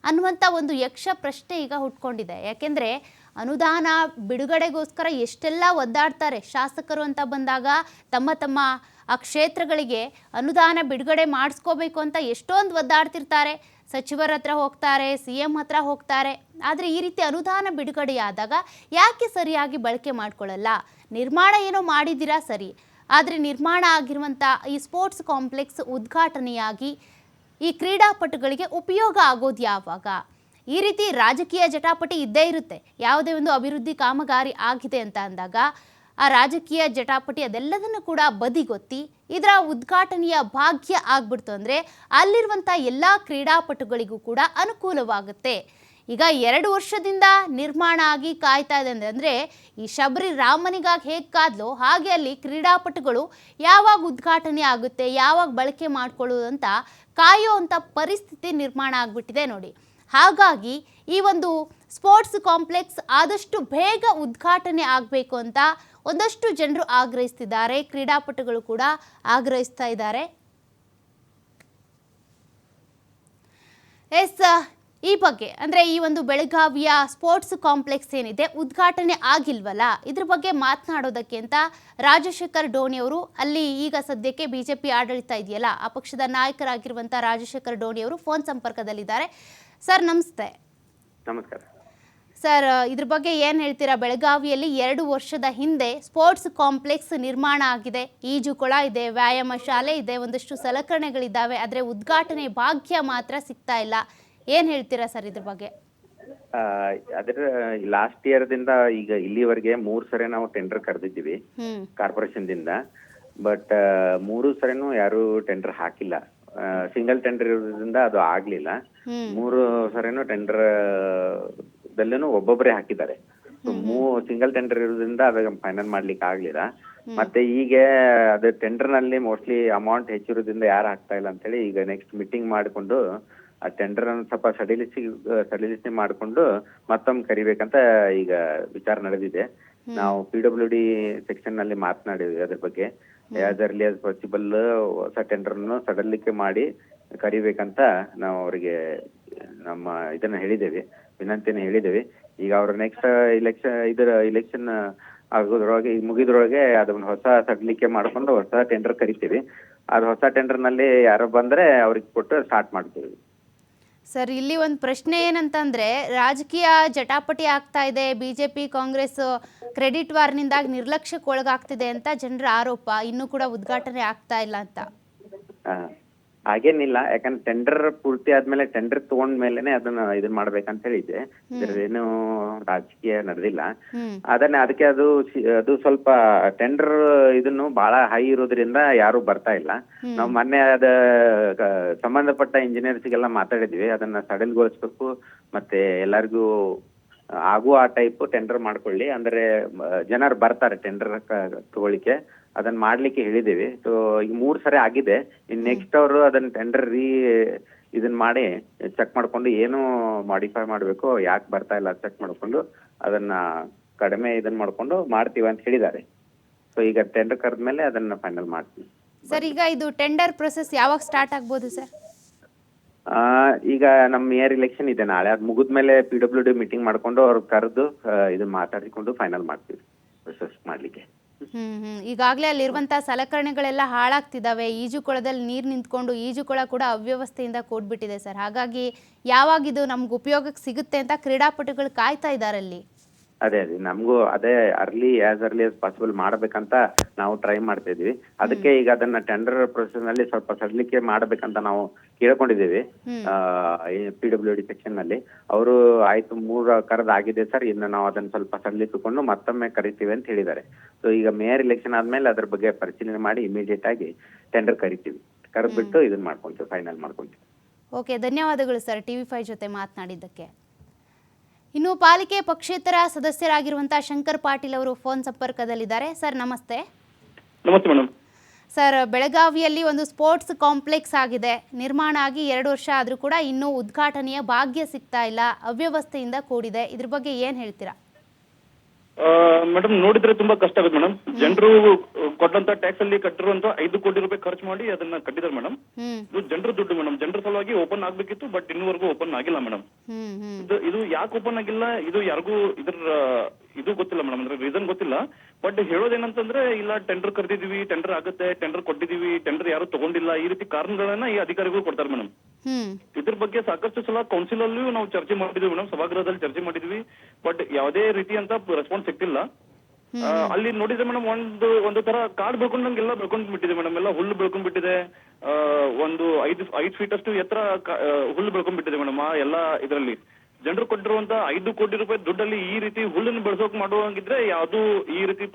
ಅನ್ನುವಂಥ ಒಂದು ಯಕ್ಷ ಪ್ರಶ್ನೆ ಈಗ ಹುಟ್ಕೊಂಡಿದೆ. ಯಾಕೆಂದರೆ ಅನುದಾನ ಬಿಡುಗಡೆಗೋಸ್ಕರ ಎಷ್ಟೆಲ್ಲ ಒದ್ದಾಡ್ತಾರೆ. ಶಾಸಕರು ಅಂತ ಬಂದಾಗ ತಮ್ಮ ತಮ್ಮ ಆ ಕ್ಷೇತ್ರಗಳಿಗೆ ಅನುದಾನ ಬಿಡುಗಡೆ ಮಾಡಿಸ್ಕೋಬೇಕು ಅಂತ ಎಷ್ಟೊಂದು ಒದ್ದಾಡ್ತಿರ್ತಾರೆ. ಸಚಿವರ ಹತ್ರ ಹೋಗ್ತಾರೆ, ಸಿ ಎಂ ಹತ್ರ ಹೋಗ್ತಾರೆ. ಆದರೆ ಈ ರೀತಿ ಅನುದಾನ ಬಿಡುಗಡೆಯಾದಾಗ ಯಾಕೆ ಸರಿಯಾಗಿ ಬಳಕೆ ಮಾಡ್ಕೊಳ್ಳಲ್ಲ? ನಿರ್ಮಾಣ ಏನೋ ಮಾಡಿದ್ದೀರಾ ಸರಿ. ಆದರೆ ನಿರ್ಮಾಣ ಆಗಿರುವಂಥ ಈ ಸ್ಪೋರ್ಟ್ಸ್ ಕಾಂಪ್ಲೆಕ್ಸ್ ಉದ್ಘಾಟನೆಯಾಗಿ ಈ ಕ್ರೀಡಾಪಟುಗಳಿಗೆ ಉಪಯೋಗ ಆಗೋದು ಯಾವಾಗ? ಈ ರೀತಿ ರಾಜಕೀಯ ಜಟಾಪಟಿ ಇದ್ದೇ ಇರುತ್ತೆ. ಯಾವುದೇ ಒಂದು ಅಭಿವೃದ್ಧಿ ಕಾಮಗಾರಿ ಆಗಿದೆ ಅಂತ ಅಂದಾಗ ಆ ರಾಜಕೀಯ ಜಟಾಪಟಿ ಅದೆಲ್ಲದನ್ನು ಕೂಡ ಬದಿಗೊತ್ತಿ ಇದರ ಉದ್ಘಾಟನೆಯ ಭಾಗ್ಯ ಆಗ್ಬಿಡ್ತು ಅಂದರೆ ಅಲ್ಲಿರುವಂಥ ಎಲ್ಲ ಕ್ರೀಡಾಪಟುಗಳಿಗೂ ಕೂಡ ಅನುಕೂಲವಾಗುತ್ತೆ. ಈಗ ಎರಡು ವರ್ಷದಿಂದ ನಿರ್ಮಾಣ ಆಗಿ ಕಾಯ್ತಾ ಇದೆ ಅಂದರೆ ಈ ಶಬರಿ ರಾಮನಿಗಾಗಿ ಹೇಗೆ ಕಾದ್ಲೋ ಹಾಗೆ ಅಲ್ಲಿ ಕ್ರೀಡಾಪಟುಗಳು ಯಾವಾಗ ಉದ್ಘಾಟನೆ ಆಗುತ್ತೆ, ಯಾವಾಗ ಬಳಕೆ ಮಾಡ್ಕೊಳ್ಳೋದು ಅಂತ ಕಾಯೋ ಪರಿಸ್ಥಿತಿ ನಿರ್ಮಾಣ ಆಗಿಬಿಟ್ಟಿದೆ ನೋಡಿ. ಹಾಗಾಗಿ ಈ ಒಂದು ಸ್ಪೋರ್ಟ್ಸ್ ಕಾಂಪ್ಲೆಕ್ಸ್ ಆದಷ್ಟು ಬೇಗ ಉದ್ಘಾಟನೆ ಆಗಬೇಕು ಅಂತ ಒಂದಷ್ಟು ಜನರು ಆಗ್ರಹಿಸ್ತಿದ್ದಾರೆ. ಕ್ರೀಡಾಪಟುಗಳು ಕೂಡ ಆಗ್ರಹಿಸ್ತಾ ಇದ್ದಾರೆ. ಎಸ್, ಈ ಬಗ್ಗೆ, ಅಂದರೆ ಈ ಒಂದು ಬೆಳಗಾವಿಯ ಸ್ಪೋರ್ಟ್ಸ್ ಕಾಂಪ್ಲೆಕ್ಸ್ ಏನಿದೆ, ಉದ್ಘಾಟನೆ ಆಗಿಲ್ವಲ್ಲ? ಇದ್ರ ಬಗ್ಗೆ ಮಾತನಾಡೋದಕ್ಕೆ ಅಂತ ರಾಜಶೇಖರ್ ಡೋಣಿ ಅವರು, ಅಲ್ಲಿ ಈಗ ಸದ್ಯಕ್ಕೆ ಬಿಜೆಪಿ ಆಡಳಿತ ಇದೆಯಲ್ಲ, ಆ ಪಕ್ಷದ ನಾಯಕರಾಗಿರುವಂಥ ರಾಜಶೇಖರ್ ಡೋಣಿ ಅವರು ಫೋನ್ ಸಂಪರ್ಕದಲ್ಲಿದ್ದಾರೆ. ಸರ್, ನಮಸ್ತೆ. ನಮಸ್ಕಾರ. ಸರ್ ಇದ್ರ ಬಗ್ಗೆ ಏನು ಹೇಳ್ತೀರಾ? ಬೆಳಗಾವಿಯಲ್ಲಿ ಎರಡು ವರ್ಷದ ಹಿಂದೆ ಸ್ಪೋರ್ಟ್ಸ್ ಕಾಂಪ್ಲೆಕ್ಸ್ ನಿರ್ಮಾಣ ಆಗಿದೆ. ಈಜು ಕೊಳ ಇದೆ ವ್ಯಾಯಾಮ ಶಾಲೆ ಇದೆ ಒಂದಷ್ಟು ಸಲಕರಣೆಗಳಿದ್ದಾವೆ. ಆದ್ರೆ ಉದ್ಘಾಟನೆ ಭಾಗ್ಯ ಮಾತ್ರ ಸಿಗ್ತಾ ಇಲ್ಲ. ಏನು ಹೇಳ್ತೀರಾ ಸರ್ ಇದ್ರ ಬಗ್ಗೆ? ಆ, ಅದರ ಲಾಸ್ಟ್ ಇಯರ್ ದಿಂದ ಈಗ ಇಲ್ಲಿವರೆಗೆ ಮೂರ್ ಸರಿ ನಾವು ಟೆಂಡರ್ ಕರೆದಿದ್ದೀವಿ ಕಾರ್ಪೊರೇಷನ್ ದಿಂದ. ಬಟ್ ಮೂರು ಸರಿನೂ ಯಾರು ಟೆಂಡರ್ ಹಾಕಿಲ್ಲ. ಸಿಂಗಲ್ ಟೆಂಡರ್ ಇರೋದ್ರಿಂದ ಅದು ಆಗ್ಲಿಲ್ಲ. ಮೂರು ಸರಿನೂ ಟೆಂಡರ್ ದಲ್ಲೂ ಒಬ್ಬೊಬ್ಬರೇ ಹಾಕಿದ್ದಾರೆ. ಮೂ ಸಿಂಗಲ್ ಟೆಂಡರ್ ಇರೋದ್ರಿಂದ ಅದಾಗ ಫೈನಲ್ ಮಾಡ್ಲಿಕ್ಕೆ ಆಗ್ಲಿಲ್ಲ. ಮತ್ತೆ ಈಗ ಅದು ಟೆಂಡರ್ನಲ್ಲಿ ಮೋಸ್ಟ್ಲಿ ಅಮೌಂಟ್ ಹೆಚ್ಚಿರೋದ್ರಿಂದ ಯಾರು ಹಾಕ್ತಾ ಇಲ್ಲ ಅಂತೇಳಿ ಈಗ ನೆಕ್ಸ್ಟ್ ಮೀಟಿಂಗ್ ಮಾಡಿಕೊಂಡು ಆ ಟೆಂಡರ್ ಅನ್ನು ಸ್ವಲ್ಪ ಸಡಿಲಿಸಿ ಸಡಿಲಿಸಿ ಮಾಡಿಕೊಂಡು ಮತ್ತೊಮ್ಮೆ ಕರಿಬೇಕಂತ ಈಗ ವಿಚಾರ ನಡೆದಿದೆ. ನಾವು ಪಿ ಡಬ್ಲ್ಯೂ ಡಿ ಸೆಕ್ಷನ್ನಲ್ಲಿ ಮಾತನಾಡಿದ್ವಿ ಅದ್ರ ಬಗ್ಗೆ. ಆಸ್ ಅರ್ಲಿ ಆಸ್ ಪಾಸಿಬಲ್ ಹೊಸ ಟೆಂಡರ್ ಅನ್ನು ಸಡಲಿಕೆ ಮಾಡಿ ಕರಿಬೇಕಂತ ನಾವು ಅವರಿಗೆ ನಮ್ಮ ಇದನ್ನ ಹೇಳಿದ್ದೇವೆ. ವಿನಂತಿನ ಹೇಳಿದ್ದೇವೆ. ಈಗ ಅವ್ರ ನೆಕ್ಸ್ಟ್ ಇಲೆಕ್ಷನ್ ಇದರ ಇಲೆಕ್ಷನ್ ಆಗೋದ್ರೊಳಗೆ ಮುಗಿದ್ರೊಳಗೆ ಅದನ್ನ ಹೊಸ ಸಡ್ಲಿಕೆ ಮಾಡ್ಕೊಂಡು ಹೊಸ ಟೆಂಡರ್ ಕರಿತೀವಿ. ಅದು ಹೊಸ ಟೆಂಡರ್ನಲ್ಲಿ ಯಾರೋ ಬಂದ್ರೆ ಅವ್ರಿಗೆ ಕೊಟ್ಟು ಸ್ಟಾರ್ಟ್ ಮಾಡ್ತೀವಿ. ಸರ್ ಇಲ್ಲಿ ಒಂದು ಪ್ರಶ್ನೆ ಏನಂತಂದ್ರೆ ರಾಜಕೀಯ ಜಟಾಪಟಿ ಆಗ್ತಾ ಇದೆ ಬಿಜೆಪಿ ಕಾಂಗ್ರೆಸ್ ಕ್ರೆಡಿಟ್ ವಾರ್ನಿಂದಾಗಿ ನಿರ್ಲಕ್ಷ್ಯಕ್ಕೆ ಒಳಗಾಗ್ತಿದೆ ಅಂತ ಜನರ ಆರೋಪ ಇನ್ನೂ ಕೂಡ ಉದ್ಘಾಟನೆ ಆಗ್ತಾ ಇಲ್ಲ ಅಂತ. ಹಾಗೇನಿಲ್ಲ ಯಾಕಂದ್ರೆ ಟೆಂಡರ್ ಪೂರ್ತಿ ಆದ್ಮೇಲೆ ಟೆಂಡರ್ ತಗೊಂಡ್ಮೇಲೆನೆ ಅದನ್ನ ಇದನ್ ಮಾಡ್ಬೇಕಂತ ಹೇಳಿದ್ದೆ. ಏನು ರಾಜಕೀಯ ನಡೆದಿಲ್ಲ. ಅದನ್ನ ಅದಕ್ಕೆ ಅದು ಅದು ಸ್ವಲ್ಪ ಟೆಂಡರ್ ಇದನ್ನು ಬಹಳ ಹೈ ಇರೋದ್ರಿಂದ ಯಾರು ಬರ್ತಾ ಇಲ್ಲ. ನಾವು ಮೊನ್ನೆ ಅದ ಸಂಬಂಧಪಟ್ಟ ಸಂಬಂಧಪಟ್ಟ ಇಂಜಿನಿಯರ್ಸ್ಗೆಲ್ಲ ಮಾತಾಡಿದ್ವಿ. ಅದನ್ನ ಸಡಲ್ಗೊಳಿಸ್ಬೇಕು ಮತ್ತೆ ಎಲ್ಲರಿಗೂ ಆಗುವ ಆ ಟೈಪ್ ಟೆಂಡರ್ ಮಾಡ್ಕೊಳ್ಳಿ. ಅಂದ್ರೆ ಜನರು ಬರ್ತಾರೆ ಟೆಂಡರ್ ತಗೊಳ್ಳಿಕ್ಕೆ. ಅದನ್ನ ಮಾಡ್ಲಿಕ್ಕೆ ಹೇಳಿದ್ದೀವಿ. ಸೊ ಈಗ ಮೂರ್ ಸರಿ ಆಗಿದೆ. ಇನ್ ನೆಕ್ಸ್ಟ್ ಅವರು ಅದನ್ನ ಟೆಂಡರ್ ರೀ ಇದನ್ನ ಮಾಡಿ ಚೆಕ್ ಮಾಡ್ಕೊಂಡು ಏನು ಮಾಡಿಫೈ ಮಾಡ್ಬೇಕು ಯಾಕೆ ಬರ್ತಾ ಇಲ್ಲ ಚೆಕ್ ಮಾಡ್ಕೊಂಡು ಅದನ್ನ ಕಡಿಮೆ ಇದನ್ನ ಮಾಡ್ಕೊಂಡು ಮಾಡ್ತೀವಿ ಅಂತ ಹೇಳಿದ್ದಾರೆ. ಸೊ ಈಗ ಟೆಂಡರ್ ಕರೆದ್ಮೇಲೆ ಅದನ್ನ ಫೈನಲ್ ಮಾಡ್ತೀವಿ. ಸರ್ ಈಗ ಇದು ಟೆಂಡರ್ ಪ್ರೊಸೆಸ್ ಯಾವಾಗ ಸ್ಟಾರ್ಟ್ ಆಗ್ಬೋದು ಸರ್? ಆ, ಈಗ ನಮ್ಮ ಮೇಯರ್ ಇಲೆಕ್ಷನ್ ಇದೆ ನಾಳೆ. ಅದು ಮುಗಿದ್ಮೇಲೆ ಪಿ ಡಬ್ಲ್ಯೂ ಡಿ ಮೀಟಿಂಗ್ ಮಾಡ್ಕೊಂಡು ಅವ್ರು ಕರೆದು ಇದನ್ನ ಮಾತಾಡಿಕೊಂಡು ಫೈನಲ್ ಮಾಡ್ತೀವಿ ಪ್ರೊಸೆಸ್ ಮಾಡ್ಲಿಕ್ಕೆ. ಹ್ಮ್ ಹ್ಮ್. ಈಗಾಗಲೇ ಅಲ್ಲಿರುವಂತಹ ಸಲಕರಣೆಗಳೆಲ್ಲ ಹಾಳಾಗ್ತಿದ್ದಾವೆ. ಈಜುಕೊಳದಲ್ಲಿ ನೀರು ನಿಂತ್ಕೊಂಡು ಈಜುಕೊಳ ಕೂಡ ಅವ್ಯವಸ್ಥೆಯಿಂದ ಕೂಡ್ಬಿಟ್ಟಿದೆ ಸರ್. ಹಾಗಾಗಿ ಯಾವಾಗಿದು ನಮ್ಗೆ ಉಪಯೋಗಕ್ಕೆ ಸಿಗುತ್ತೆ ಅಂತ ಕ್ರೀಡಾಪಟುಗಳು ಕಾಯ್ತಾ ಇದ್ದಾರೆ ಅಲ್ಲಿ? ಅದೇ ಅದೇ ನಮಗೂ ಅದೇ early as early as possible ಮಾಡ್ಬೇಕಂತ ನಾವು ಟ್ರೈ ಮಾಡ್ತಾ ಇದೀವಿ ಅದಕ್ಕೆ ಈಗ ಅದನ್ನ ಟೆಂಡರ್ ಪ್ರೊಸೆಸ್ನಲ್ಲಿ ಸ್ವಲ್ಪ ಸಡಿಲಿಕೆ ಮಾಡ್ಬೇಕಂತ ನಾವು ಕೇಳ್ಕೊಂಡಿದ್ದೀವಿ. ಪಿ ಡಬ್ಲ್ಯೂ ಡಿ ಸೆಕ್ಷನ್ನಲ್ಲಿ. ಅವರು ಆಯ್ತು ಮೂರು ಕರದ ಆಗಿದೆ ಸರ್ ಇನ್ನು ನಾವು ಅದನ್ನ ಸ್ವಲ್ಪ ಸಡಿಲಿಸಿಕೊಂಡು ಮತ್ತೊಮ್ಮೆ ಕರಿತೀವಿ ಅಂತ ಹೇಳಿದ್ದಾರೆ. ಸೊ ಈಗ ಮೇಯರ್ ಇಲೆಕ್ಷನ್ ಆದ್ಮೇಲೆ ಅದ್ರ ಬಗ್ಗೆ ಪರಿಶೀಲನೆ ಮಾಡಿ ಇಮಿಡಿಯೇಟ್ ಆಗಿ ಟೆಂಡರ್ ಕರಿತೀವಿ. ಕರೆದ್ಬಿಟ್ಟು ಇದನ್ನ ಮಾಡ್ಕೊಂತೀವಿ ಫೈನಲ್ ಮಾಡ್ಕೊಂತೀವಿ. ಓಕೆ ಧನ್ಯವಾದಗಳು ಸರ್ ಟಿವಿ ಫೈವ್ ಜೊತೆ ಮಾತನಾಡಿದ್ದಕ್ಕೆ. ಇನ್ನು ಪಾಲಿಕೆ ಪಕ್ಷೇತರ ಸದಸ್ಯರಾಗಿರುವಂತಹ ಶಂಕರ್ ಪಾಟೀಲ್ ಅವರು ಫೋನ್ ಸಂಪರ್ಕದಲ್ಲಿದ್ದಾರೆ. ಸರ್ ನಮಸ್ತೆ. ನಮಸ್ತೆ ಮೇಡಮ್. ಸರ್ ಬೆಳಗಾವಿಯಲ್ಲಿ ಒಂದು ಸ್ಪೋರ್ಟ್ಸ್ ಕಾಂಪ್ಲೆಕ್ಸ್ ಆಗಿದೆ. ನಿರ್ಮಾಣ ಆಗಿ ಎರಡು ವರ್ಷ ಆದರೂ ಕೂಡ ಇನ್ನೂ ಉದ್ಘಾಟನೆಯ ಭಾಗ್ಯ ಸಿಗ್ತಾ ಇಲ್ಲ. ಅವ್ಯವಸ್ಥೆಯಿಂದ ಕೂಡಿದೆ. ಇದ್ರ ಬಗ್ಗೆ ಏನು ಹೇಳ್ತೀರಾ? ಮೇಡಮ್ ನೋಡಿದ್ರೆ ತುಂಬಾ ಕಷ್ಟ ಆಗುತ್ತೆ ಮೇಡಮ್ ಜನರು ಕೊಟ್ಟಂತ ಟ್ಯಾಕ್ಸ್ ಅಲ್ಲಿ ಕಟ್ಟಿರುವಂತ ಐದು ಕೋಟಿ ರೂಪಾಯಿ ಖರ್ಚು ಮಾಡಿ ಅದನ್ನ ಕಟ್ಟಿದ್ರು ಮೇಡಮ್ ಹ್ಮ್. ಇದು ಜನರ ದುಡ್ಡು ಮೇಡಮ್ ಜನರ ಸಲುವಾಗಿ ಓಪನ್ ಆಗ್ಬೇಕಿತ್ತು ಬಟ್ ಇನ್ನೂವರೆಗೂ ಓಪನ್ ಆಗಿಲ್ಲ ಮೇಡಮ್ ಹ್ಮ್ ಹ್ಮ್. ಇದು ಇದು ಯಾಕೆ ಓಪನ್ ಆಗಿಲ್ಲ? ಇದು ಯಾರಿಗೂ ಇದ್ರ ಇದು ಗೊತ್ತಿಲ್ಲ ಮೇಡಮ್ ಅಂದ್ರೆ ರೀಸನ್ ಗೊತ್ತಿಲ್ಲ. ಬಟ್ ಹೇಳೋದೇನಂತಂದ್ರೆ ಇಲ್ಲ ಟೆಂಡರ್ ಕರೆದಿದೀವಿ ಟೆಂಡರ್ ಆಗುತ್ತೆ ಟೆಂಡರ್ ಕೊಟ್ಟಿದೀವಿ ಟೆಂಡರ್ ಯಾರು ತಗೊಂಡಿಲ್ಲ ಈ ರೀತಿ ಕಾರಣಗಳನ್ನ ಈ ಅಧಿಕಾರಿಗಳು ಕೊಡ್ತಾರೆ ಮೇಡಮ್ ಇದ್ರ ಬಗ್ಗೆ ಸಾಕಷ್ಟು ಸಲ ಕೌನ್ಸಿಲ್ ಅಲ್ಲೂ ನಾವು ಚರ್ಚೆ ಮಾಡಿದ್ವಿ ಮೇಡಮ್ ಸಭಾಗೃಹದಲ್ಲಿ ಚರ್ಚೆ ಮಾಡಿದ್ವಿ. ಬಟ್ ಯಾವುದೇ ರೀತಿಯಂತ ರೆಸ್ಪಾನ್ಸ್ ಸಿಕ್ತಿಲ್ಲ. ಅಲ್ಲಿ ನೋಡಿದ್ರೆ ಮೇಡಮ್ ಒಂದು ಒಂದು ತರ ಕಾಡ್ ಬೆಳ್ಕೊಂಡಂಗೆಲ್ಲ ಬೆಳ್ಕೊಂಡ್ ಬಿಟ್ಟಿದೆ ಮೇಡಮ್ ಎಲ್ಲ ಹುಲ್ಲು ಬೆಳ್ಕೊಂಡ್ ಬಿಟ್ಟಿದೆ ಒಂದು ಐದು ಐದು ಫೀಟ್ ಅಷ್ಟು ಎತ್ತರ ಹುಲ್ಲು ಬೆಳ್ಕೊಂಡ್ ಬಿಟ್ಟಿದೆ ಮೇಡಮ್ ಆ ಎಲ್ಲಾ ಇದರಲ್ಲಿ. ಜನರು ಕೊಟ್ಟಿರುವಂತ ಐದು ಕೋಟಿ ರೂಪಾಯಿ ದುಡ್ಡಲ್ಲಿ ಈ ರೀತಿ ಹುಲ್ಲನ್ನು ಬೆಳೆಸೋಕ್ ಮಾಡುವಂಗಿದ್ರೆ ಯಾವುದು ಈ ರೀತಿ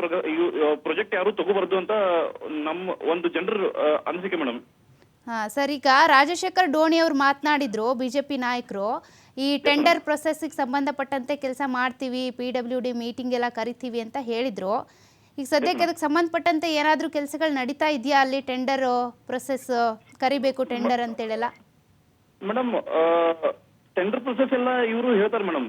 ಪ್ರಾಜೆಕ್ಟ್ ಯಾರು ತಗೋಬಾರ್ದು ಅಂತ ನಮ್ಮ ಒಂದು ಜನರ ಅನಿಸಿಕೆ ಮೇಡಮ್ ಹಾ ಸರಿ ಈಗ ರಾಜಶೇಖರ್ ಡೋಣಿ ಅವರು ಮಾತನಾಡಿದ್ರು ಬಿಜೆಪಿ ನಾಯಕರು ಈ ಟೆಂಡರ್ ಪ್ರೊಸೆಸ್ಗೆ ಸಂಬಂಧಪಟ್ಟಂತೆ ಕೆಲಸ ಮಾಡ್ತೀವಿ ಪಿ ಡಬ್ಲ್ಯೂ ಡಿ ಮೀಟಿಂಗ್ ಎಲ್ಲ ಕರಿತೀವಿ ಅಂತ ಹೇಳಿದ್ರು. ಈಗ ಸದ್ಯಕ್ಕೆ ಅದಕ್ಕೆ ಸಂಬಂಧಪಟ್ಟಂತೆ ಏನಾದರೂ ಕೆಲಸಗಳು ನಡೀತಾ ಇದೆಯಾ ಅಲ್ಲಿ ಟೆಂಡರ್ ಪ್ರೊಸೆಸ್ ಕರಿಬೇಕು ಟೆಂಡರ್ ಅಂತೇಳೆಲ್ಲ? ಮೇಡಮ್ ಟೆಂಡರ್ ಪ್ರೊಸೆಸ್ ಎಲ್ಲ ಇವರು ಹೇಳ್ತಾರೆ ಮೇಡಮ್.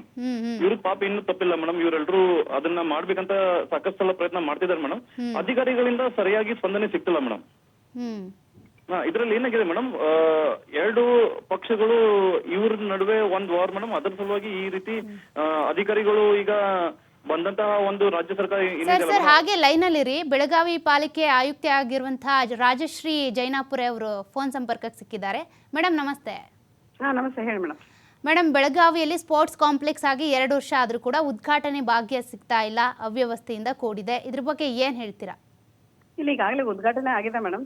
ಇವ್ರ ಪಾಪ ಇನ್ನು ತಪ್ಪಿಲ್ಲ ಮೇಡಮ್. ಇವರೆಲ್ಲರೂ ಅದನ್ನ ಮಾಡ್ಬೇಕಂತ ಸಾಕಷ್ಟು ಸಲ ಪ್ರಯತ್ನ ಮಾಡ್ತಿದ್ದಾರೆ ಮೇಡಮ್. ಅಧಿಕಾರಿಗಳಿಂದ ಸರಿಯಾಗಿ ಸ್ಪಂದನೆ ಸಿಗ್ತಿಲ್ಲ ಮೇಡಮ್. ಇದ್ರಲ್ಲಿ ಇದರಲ್ಲಿ ಏನಾಗಿದೆ ಮೇಡಮ್? ಎರಡು ಪಕ್ಷಗಳು ಇವ್ರ ನಡುವೆ ಒಂದ್ ವಾರ್ ಮೇಡಮ್. ಅದರ ಸಲುವಾಗಿ ಈ ರೀತಿ ಆ, ಅಧಿಕಾರಿಗಳು ಈಗ ಬಂದಂತಹ ಒಂದು ರಾಜ್ಯ ಸರ್ಕಾರ ಸರ್ ಲೈನ್ ಸರ್ ಹಾಗೆ ಲೈನಲ್ಲಿರಿ ಬೆಳಗಾವಿ ಪಾಲಿಕೆ ಆಯುಕ್ತೆ ಆಗಿರುವಂತಹ ರಾಜಶ್ರೀ ಜೈನಾಪುರ ಅವರು ಫೋನ್ ಸಂಪರ್ಕಕ್ಕೆ ಸಿಕ್ಕಿದ್ದಾರೆ. ಮೇಡಮ್ ನಮಸ್ತೆ. ಹಾ ನಮಸ್ತೆ ಹೇಳಿ ಮೇಡಮ್. ಮೇಡಮ್ ಬೆಳಗಾವಿಯಲ್ಲಿ ಸ್ಪೋರ್ಟ್ಸ್ ಕಾಂಪ್ಲೆಕ್ಸ್ ಆಗಿ ಎರಡು ವರ್ಷ ಆದರೂ ಕೂಡ ಉದ್ಘಾಟನೆ ಭಾಗ್ಯ ಸಿಗ್ತಾ ಇಲ್ಲ ಅವ್ಯವಸ್ಥೆಯಿಂದ ಕೂಡಿದೆ. ಇದ್ರ ಬಗ್ಗೆ ಏನು ಹೇಳ್ತೀರಾ? ಇಲ್ಲಿ ಈಗಾಗಲೇ ಉದ್ಘಾಟನೆ ಆಗಿದೆ ಮೇಡಮ್.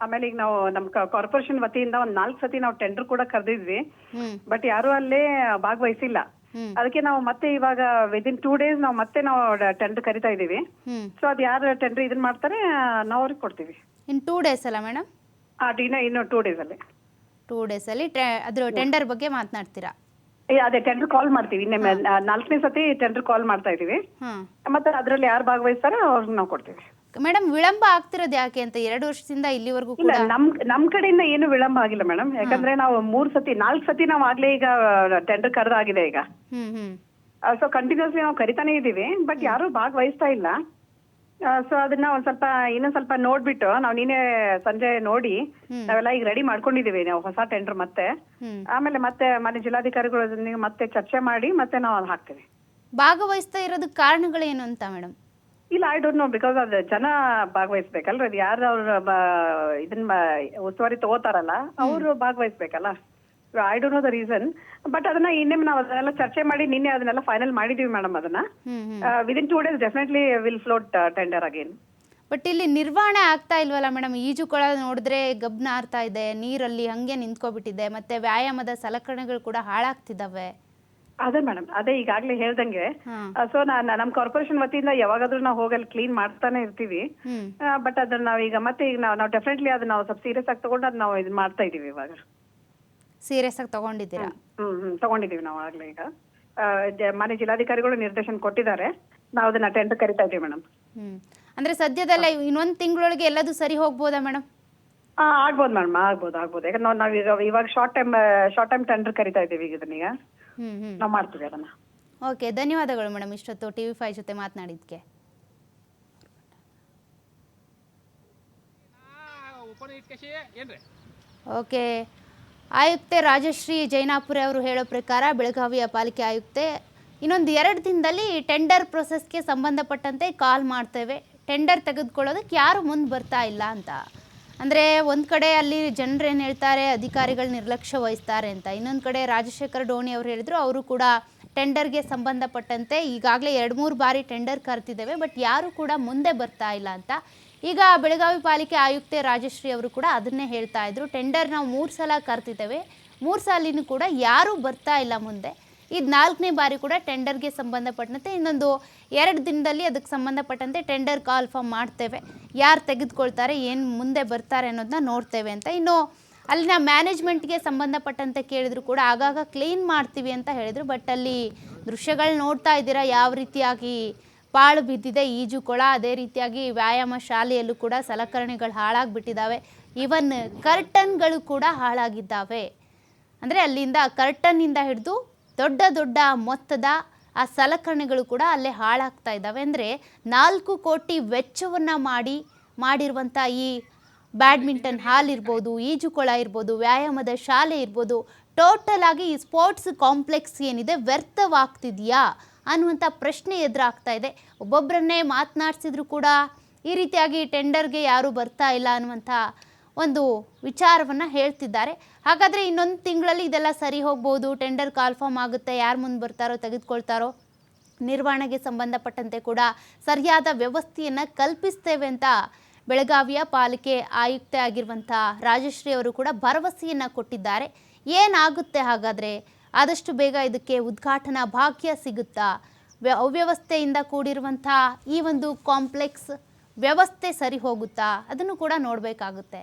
ಆಮೇಲೆ ಈಗ ನಾವು ನಮ್ ಕಾರ್ಪೊರೇಷನ್ ವತಿಯಿಂದ ಒಂದ್ ನಾಲ್ಕು ಸತಿ ನಾವು ಟೆಂಡರ್ ಕೂಡ ಕರೆದಿದ್ವಿ. ಬಟ್ ಯಾರು ಅಲ್ಲೇ ಭಾಗವಹಿಸಿಲ್ಲ. ಅದಕ್ಕೆ ನಾವು ಮತ್ತೆ ಇವಾಗ ವಿದಿನ್ ಟೂ ಡೇಸ್ ನಾವು ಮತ್ತೆ ನಾವು ಟೆಂಡರ್ ಕರಿತಾ ಇದೀವಿ ಸೊ ಅದ್ ಯಾರು ಟೆಂಡರ್ ಇದನ್ನ ಮಾಡ್ತಾರೆ ನಾವು ಅವ್ರಿಗೆ ಕೊಡ್ತೀವಿ. ಇನ್ ಟೂ ಡೇಸ್ ಅಲ್ಲ ಮೇಡಮ್? ಆ ದಿನ ಇನ್ನು ಟೂ ಡೇಸ್ ಅಲ್ಲಿ. ಟೂ ಡೇಸ್ ಅಲ್ಲಿ ಅದ್ರ ಟೆಂಡರ್ ಬಗ್ಗೆ ಮಾತನಾಡ್ತೀರಾ? ಏ, ಅದೇ ಟೆಂಡರ್ ಕಾಲ್ ಮಾಡ್ತೀವಿ. ಇನ್ನೊಮ್ಮೆ ನಾಲ್ಕನೇ ಸತಿ ಟೆಂಡರ್ ಕಾಲ್ ಮಾಡ್ತಾ ಇದೀವಿ ಹಾಂ. ಮತ್ತೆ ಅದ್ರಲ್ಲಿ ಯಾರು ಭಾಗವಹಿಸ್ತಾರೆ ಅವ್ರಿಗೆ ನಾವು ಕೊಡ್ತೀವಿ. ಮೇಡಮ್ ವಿಳಂಬ ಆಗ್ತಿರೋದು ಯಾಕೆ ಅಂತ ಎರಡು ವರ್ಷದಿಂದ ಇಲ್ಲಿವರೆಗೂ ಇಲ್ಲ ಕೂಡ? ನಮ್ ನಮ್ ಕಡೆಯಿಂದ ಏನು ವಿಳಂಬ ಆಗಿಲ್ಲ ಮೇಡಮ್ ಯಾಕಂದ್ರೆ ನಾವು ಮೂರ್ ಸತಿ ನಾಲ್ಕ್ ಸತಿ ನಾವ್ ಆಗ್ಲೇ ಈಗ ಟೆಂಡರ್ ಕರೆದಾಗಿದೆ ಈಗ. ಹ್ಮ್ ಹ್ಮ್. ಸೊ ಕಂಟಿನ್ಯೂಸ್ಲಿ ನಾವು ಕರಿತಾನೆ ಇದೀವಿ ಬಟ್ ಯಾರು ಭಾಗವಹಿಸ್ತಾ ಇಲ್ಲ. ಸೊ ಅದನ್ನ ಒಂದ್ ಸ್ವಲ್ಪ ಇನ್ನೊಂದ್ ಸ್ವಲ್ಪ ನೋಡ್ಬಿಟ್ಟು ನಾವು ನೀನೇ ಸಂಜೆ ನೋಡಿ ನಾವೆಲ್ಲ ಈಗ ರೆಡಿ ಮಾಡ್ಕೊಂಡಿದೀವಿ ನಾವು ಹೊಸ ಟೆಂಡರ್ ಮತ್ತೆ. ಹ್ಮ್. ಆಮೇಲೆ ಮತ್ತೆ ಮನೆ ಜಿಲ್ಲಾಧಿಕಾರಿಗಳ ಮತ್ತೆ ಚರ್ಚೆ ಮಾಡಿ ಮತ್ತೆ ನಾವು ಅದ್ ಹಾಕ್ತೀವಿ. ಭಾಗವಹಿಸ್ತಾ ಇರೋದಕ್ಕೆ ಕಾರಣಗಳೇನು ಅಂತ ಮೇಡಮ್? ಇಲ್ಲ ಐ ಡೋಂಟ್ ನೋ ಬಿಕಾಸ್ ಅದ್ ಜನ ಭಾಗವಹಿಸ್ಬೇಕಲ್ರಿ ಅದು ಯಾರು ಅವ್ರ ಬ- ಇದನ್ನ ಬ- ಉಸ್ತುವಾರಿ ತಗೋತಾರಲ್ಲ ಅವರು ಭಾಗವಹಿಸ್ಬೇಕಲ್ಲ. I don't know the reason but ಅದನ್ನ ಇನ್ನೇ ನಾವು ಅದನ್ನೆಲ್ಲ ಚರ್ಚೆ ಮಾಡಿ ನಿನ್ನೆ ಅದನ್ನೆಲ್ಲ ಫೈನಲ್ ಮಾಡಿದೀವಿ ಮೇಡಮ್ ಅದನ್ನ. With in within two days definitely will float tender again but ಇಲ್ಲಿ ನಿರ್ವಹಣೆ ಆಗ್ತಾ ಇಲ್ವಲ್ಲ ಮೇಡಮ್ ಈಜುಕೊಳ ನೋಡಿದ್ರೆ ಗಬ್ನ ಆರ್ತಾ ಇದೆ ನೀರಲ್ಲಿ ಹಂಗೆ ನಿಂತ್ಕೊಬಿಟ್ಟಿದೆ ಮತ್ತೆ ವ್ಯಾಯಾಮದ ಸಲಕರಣೆಗಳು ಕೂಡ ಹಾಳಾಗ್ತಿದ್ದಾವೆ ಅದೇ ಮೇಡಮ್ ಅದೇ ಈಗಾಗಲೇ ಹೇಳ್ದಂಗೆ. ಸೊ ನಾನು ನಮ್ಮ ಕಾರ್ಪೊರೇಷನ್ ವತಿಯಿಂದ ಯಾವಾಗಾದ್ರೂ ನಾವು ಹೋಗಲ್ಲಿ ಕ್ಲೀನ್ ಮಾಡ್ತಾನೆ ಇರ್ತೀವಿ. ಬಟ್ ಅದನ್ನ ನಾವೀಗ ಮತ್ತೆ ಈಗ ನಾವು ನಾವು ಡೆಫಿನೆಟ್ಲಿ ಅದನ್ನ ನಾವು ಸ್ವಲ್ಪ ಸೀರಿಯಸ್ ಆಗಿ ತಗೊಂಡು ಅದನ್ನ ನಾವು ಇದು ಮಾಡ್ತಾ ಇದೀವಿ ಇವಾಗ. ಸೀರಿಯಸ್ ಆಗಿ ತಗೊಂಡಿದ್ದೀರಾ? ಹ್ಮ್ ಹ್ಮ್ ತಗೊಂಡಿದೀವಿ ನಾವು ಆಗ್ಲೇ ಈಗ. ಆ, ಜ- ಮನೆ ಜಿಲ್ಲಾಧಿಕಾರಿಗಳು ನಿರ್ದೇಶನ ಕೊಟ್ಟಿದ್ದಾರೆ. ನಾವು ಅದನ್ನ ಟೆಂಡರ್ ಕರಿತಾ ಇದೀವಿ ಮೇಡಮ್ ಹ್ಮ್. ಅಂದ್ರೆ ಸದ್ಯದಲ್ಲೇ ಇನ್ನೊಂದ್ ತಿಂಗಳೊಳಗೆ ಎಲ್ಲದು ಸರಿ ಹೋಗ್ಬೋದಾ ಮೇಡಮ್ ಆ, ಆಗ್ಬೋದು ಮೇಡಮ್ ಆಗ್ಬೋದು ಆಗ್ಬೋದು. ಯಾಕಂದ್ರೆ ನಾವು ನಾವೀಗ ಇವಾಗ short time short time tender ಕರಿತಾ ಇದೀವಿ ಈಗ ಇದನ್ನೀಗ ಹ್ಮ್ ಹ್ಮ್. ನಾವು ಮಾಡ್ತೀವಿ ಅದನ್ನ. ಓಕೆ ಧನ್ಯವಾದಗಳು ಮೇಡಮ್ ಇಷ್ಟೊತ್ತು ಟಿವಿ ಫೈವ್ ಜೊತೆ ಮಾತನಾಡಿದ್ಕೆ. ಓಕೆ. ಆಯುಕ್ತೆ ರಾಜಶ್ರೀ ಜೈನಾಪುರ ಅವರು ಹೇಳೋ ಪ್ರಕಾರ ಬೆಳಗಾವಿಯ ಪಾಲಿಕೆ ಆಯುಕ್ತೆ, ಇನ್ನೊಂದು ಎರಡು ದಿನದಲ್ಲಿ ಟೆಂಡರ್ ಪ್ರೊಸೆಸ್ಗೆ ಸಂಬಂಧಪಟ್ಟಂತೆ ಕಾಲ್ ಮಾಡ್ತೇವೆ. ಟೆಂಡರ್ ತೆಗೆದುಕೊಳ್ಳೋದಕ್ಕೆ ಯಾರು ಮುಂದೆ ಬರ್ತಾ ಇಲ್ಲ ಅಂತ. ಅಂದರೆ ಒಂದು ಕಡೆ ಅಲ್ಲಿ ಜನರು ಏನು ಹೇಳ್ತಾರೆ, ಅಧಿಕಾರಿಗಳು ನಿರ್ಲಕ್ಷ್ಯ ವಹಿಸ್ತಾರೆ ಅಂತ. ಇನ್ನೊಂದು ಕಡೆ ರಾಜಶೇಖರ್ ಡೋಣಿ ಅವರು ಹೇಳಿದ್ರು, ಅವರು ಕೂಡ ಟೆಂಡರ್ಗೆ ಸಂಬಂಧಪಟ್ಟಂತೆ ಈಗಾಗಲೇ ಎರಡು ಮೂರು ಬಾರಿ ಟೆಂಡರ್ ಕರೆತಿದ್ದೇವೆ ಬಟ್ ಯಾರು ಕೂಡ ಮುಂದೆ ಬರ್ತಾ ಇಲ್ಲ ಅಂತ. ಈಗ ಬೆಳಗಾವಿ ಪಾಲಿಕೆ ಆಯುಕ್ತೆ ರಾಜಶ್ರೀ ಅವರು ಕೂಡ ಅದನ್ನೇ ಹೇಳ್ತಾ ಇದ್ರು. ಟೆಂಡರ್ ನಾವು ಮೂರು ಸಲ ಕರ್ತಿದ್ದೇವೆ. ಮೂರು ಸಾಲಿನೂ ಕೂಡ ಯಾರೂ ಬರ್ತಾ ಇಲ್ಲ ಮುಂದೆ. ಇದು ನಾಲ್ಕನೇ ಬಾರಿ ಕೂಡ ಟೆಂಡರ್ಗೆ ಸಂಬಂಧಪಟ್ಟಂತೆ ಇನ್ನೊಂದು ಎರಡು ದಿನದಲ್ಲಿ ಅದಕ್ಕೆ ಸಂಬಂಧಪಟ್ಟಂತೆ ಟೆಂಡರ್ ಕಾಲ್ ಫಾರ್ಮ್ ಮಾಡ್ತೇವೆ. ಯಾರು ತೆಗೆದುಕೊಳ್ತಾರೆ, ಏನು ಮುಂದೆ ಬರ್ತಾರೆ ಅನ್ನೋದನ್ನ ನೋಡ್ತೇವೆ ಅಂತ. ಇನ್ನು ಅಲ್ಲಿನ ಮ್ಯಾನೇಜ್ಮೆಂಟ್ಗೆ ಸಂಬಂಧಪಟ್ಟಂತೆ ಕೇಳಿದ್ರು ಕೂಡ ಆಗಾಗ ಕ್ಲೀನ್ ಮಾಡ್ತೀವಿ ಅಂತ ಹೇಳಿದರು. ಬಟ್ ಅಲ್ಲಿ ದೃಶ್ಯಗಳು ನೋಡ್ತಾ ಇದ್ದೀರಾ, ಯಾವ ರೀತಿಯಾಗಿ ಪಾಳು ಬಿದ್ದಿದೆ ಈಜುಕೊಳ ಅದೇ ರೀತಿಯಾಗಿ ವ್ಯಾಯಾಮ ಶಾಲೆಯಲ್ಲೂ ಕೂಡ ಸಲಕರಣೆಗಳು ಹಾಳಾಗಿಬಿಟ್ಟಿದ್ದಾವೆ. ಈವನ್ ಕರ್ಟನ್ಗಳು ಕೂಡ ಹಾಳಾಗಿದ್ದಾವೆ. ಅಂದರೆ ಅಲ್ಲಿಂದ ಕರ್ಟನ್ನಿಂದ ಹಿಡಿದು ದೊಡ್ಡ ದೊಡ್ಡ ಮೊತ್ತದ ಆ ಸಲಕರಣೆಗಳು ಕೂಡ ಅಲ್ಲೇ ಹಾಳಾಗ್ತಾ ಇದ್ದಾವೆ. ಅಂದರೆ ನಾಲ್ಕು ಕೋಟಿ ವೆಚ್ಚವನ್ನು ಮಾಡಿ, ಮಾಡಿರುವಂಥ ಈ ಬ್ಯಾಡ್ಮಿಂಟನ್ ಹಾಲ್ ಇರ್ಬೋದು ಈಜುಕೊಳ ಇರ್ಬೋದು, ವ್ಯಾಯಾಮದ ಶಾಲೆ ಇರ್ಬೋದು, ಟೋಟಲ್ ಆಗಿ ಈ ಸ್ಪೋರ್ಟ್ಸ್ ಕಾಂಪ್ಲೆಕ್ಸ್ ಏನಿದೆ ವ್ಯರ್ಥವಾಗ್ತಿದೆಯಾ? ಅನ್ನುವಂಥ ಪ್ರಶ್ನೆ ಎದುರಾಗ್ತಾ ಇದೆ. ಒಬ್ಬೊಬ್ಬರನ್ನೇ ಮಾತನಾಡಿಸಿದ್ರು ಕೂಡ ಈ ರೀತಿಯಾಗಿ ಟೆಂಡರ್ಗೆ ಯಾರೂ ಬರ್ತಾ ಇಲ್ಲ ಅನ್ನುವಂಥ ಒಂದು ವಿಚಾರವನ್ನು ಹೇಳ್ತಿದ್ದಾರೆ. ಹಾಗಾದರೆ ಇನ್ನೊಂದು ತಿಂಗಳಲ್ಲಿ ಇದೆಲ್ಲ ಸರಿ ಹೋಗ್ಬೋದು, ಟೆಂಡರ್ ಕಾಲ್ಫಾರ್ಮ್ ಆಗುತ್ತೆ, ಯಾರು ಮುಂದೆ ಬರ್ತಾರೋ, ತೆಗೆದುಕೊಳ್ತಾರೋ, ನಿರ್ವಹಣೆಗೆ ಸಂಬಂಧಪಟ್ಟಂತೆ ಕೂಡ ಸರಿಯಾದ ವ್ಯವಸ್ಥೆಯನ್ನು ಕಲ್ಪಿಸ್ತೇವೆ ಅಂತ ಬೆಳಗಾವಿಯ ಪಾಲಿಕೆ ಆಯುಕ್ತೆ ಆಗಿರುವಂಥ ರಾಜಶ್ರೀ ಅವರು ಕೂಡ ಭರವಸೆಯನ್ನು ಕೊಟ್ಟಿದ್ದಾರೆ. ಏನಾಗುತ್ತೆ ಹಾಗಾದರೆ? ಆದಷ್ಟು ಬೇಗ ಇದಕ್ಕೆ ಉದ್ಘಾಟನಾ ಭಾಗ್ಯ ಸಿಗುತ್ತಾ? ವ್ಯ ಅವ್ಯವಸ್ಥೆಯಿಂದ ಕೂಡಿರುವಂಥ ಈ ಒಂದು ಕಾಂಪ್ಲೆಕ್ಸ್ ವ್ಯವಸ್ಥೆ ಸರಿ ಹೋಗುತ್ತಾ? ಅದನ್ನು ಕೂಡ ನೋಡಬೇಕಾಗುತ್ತೆ.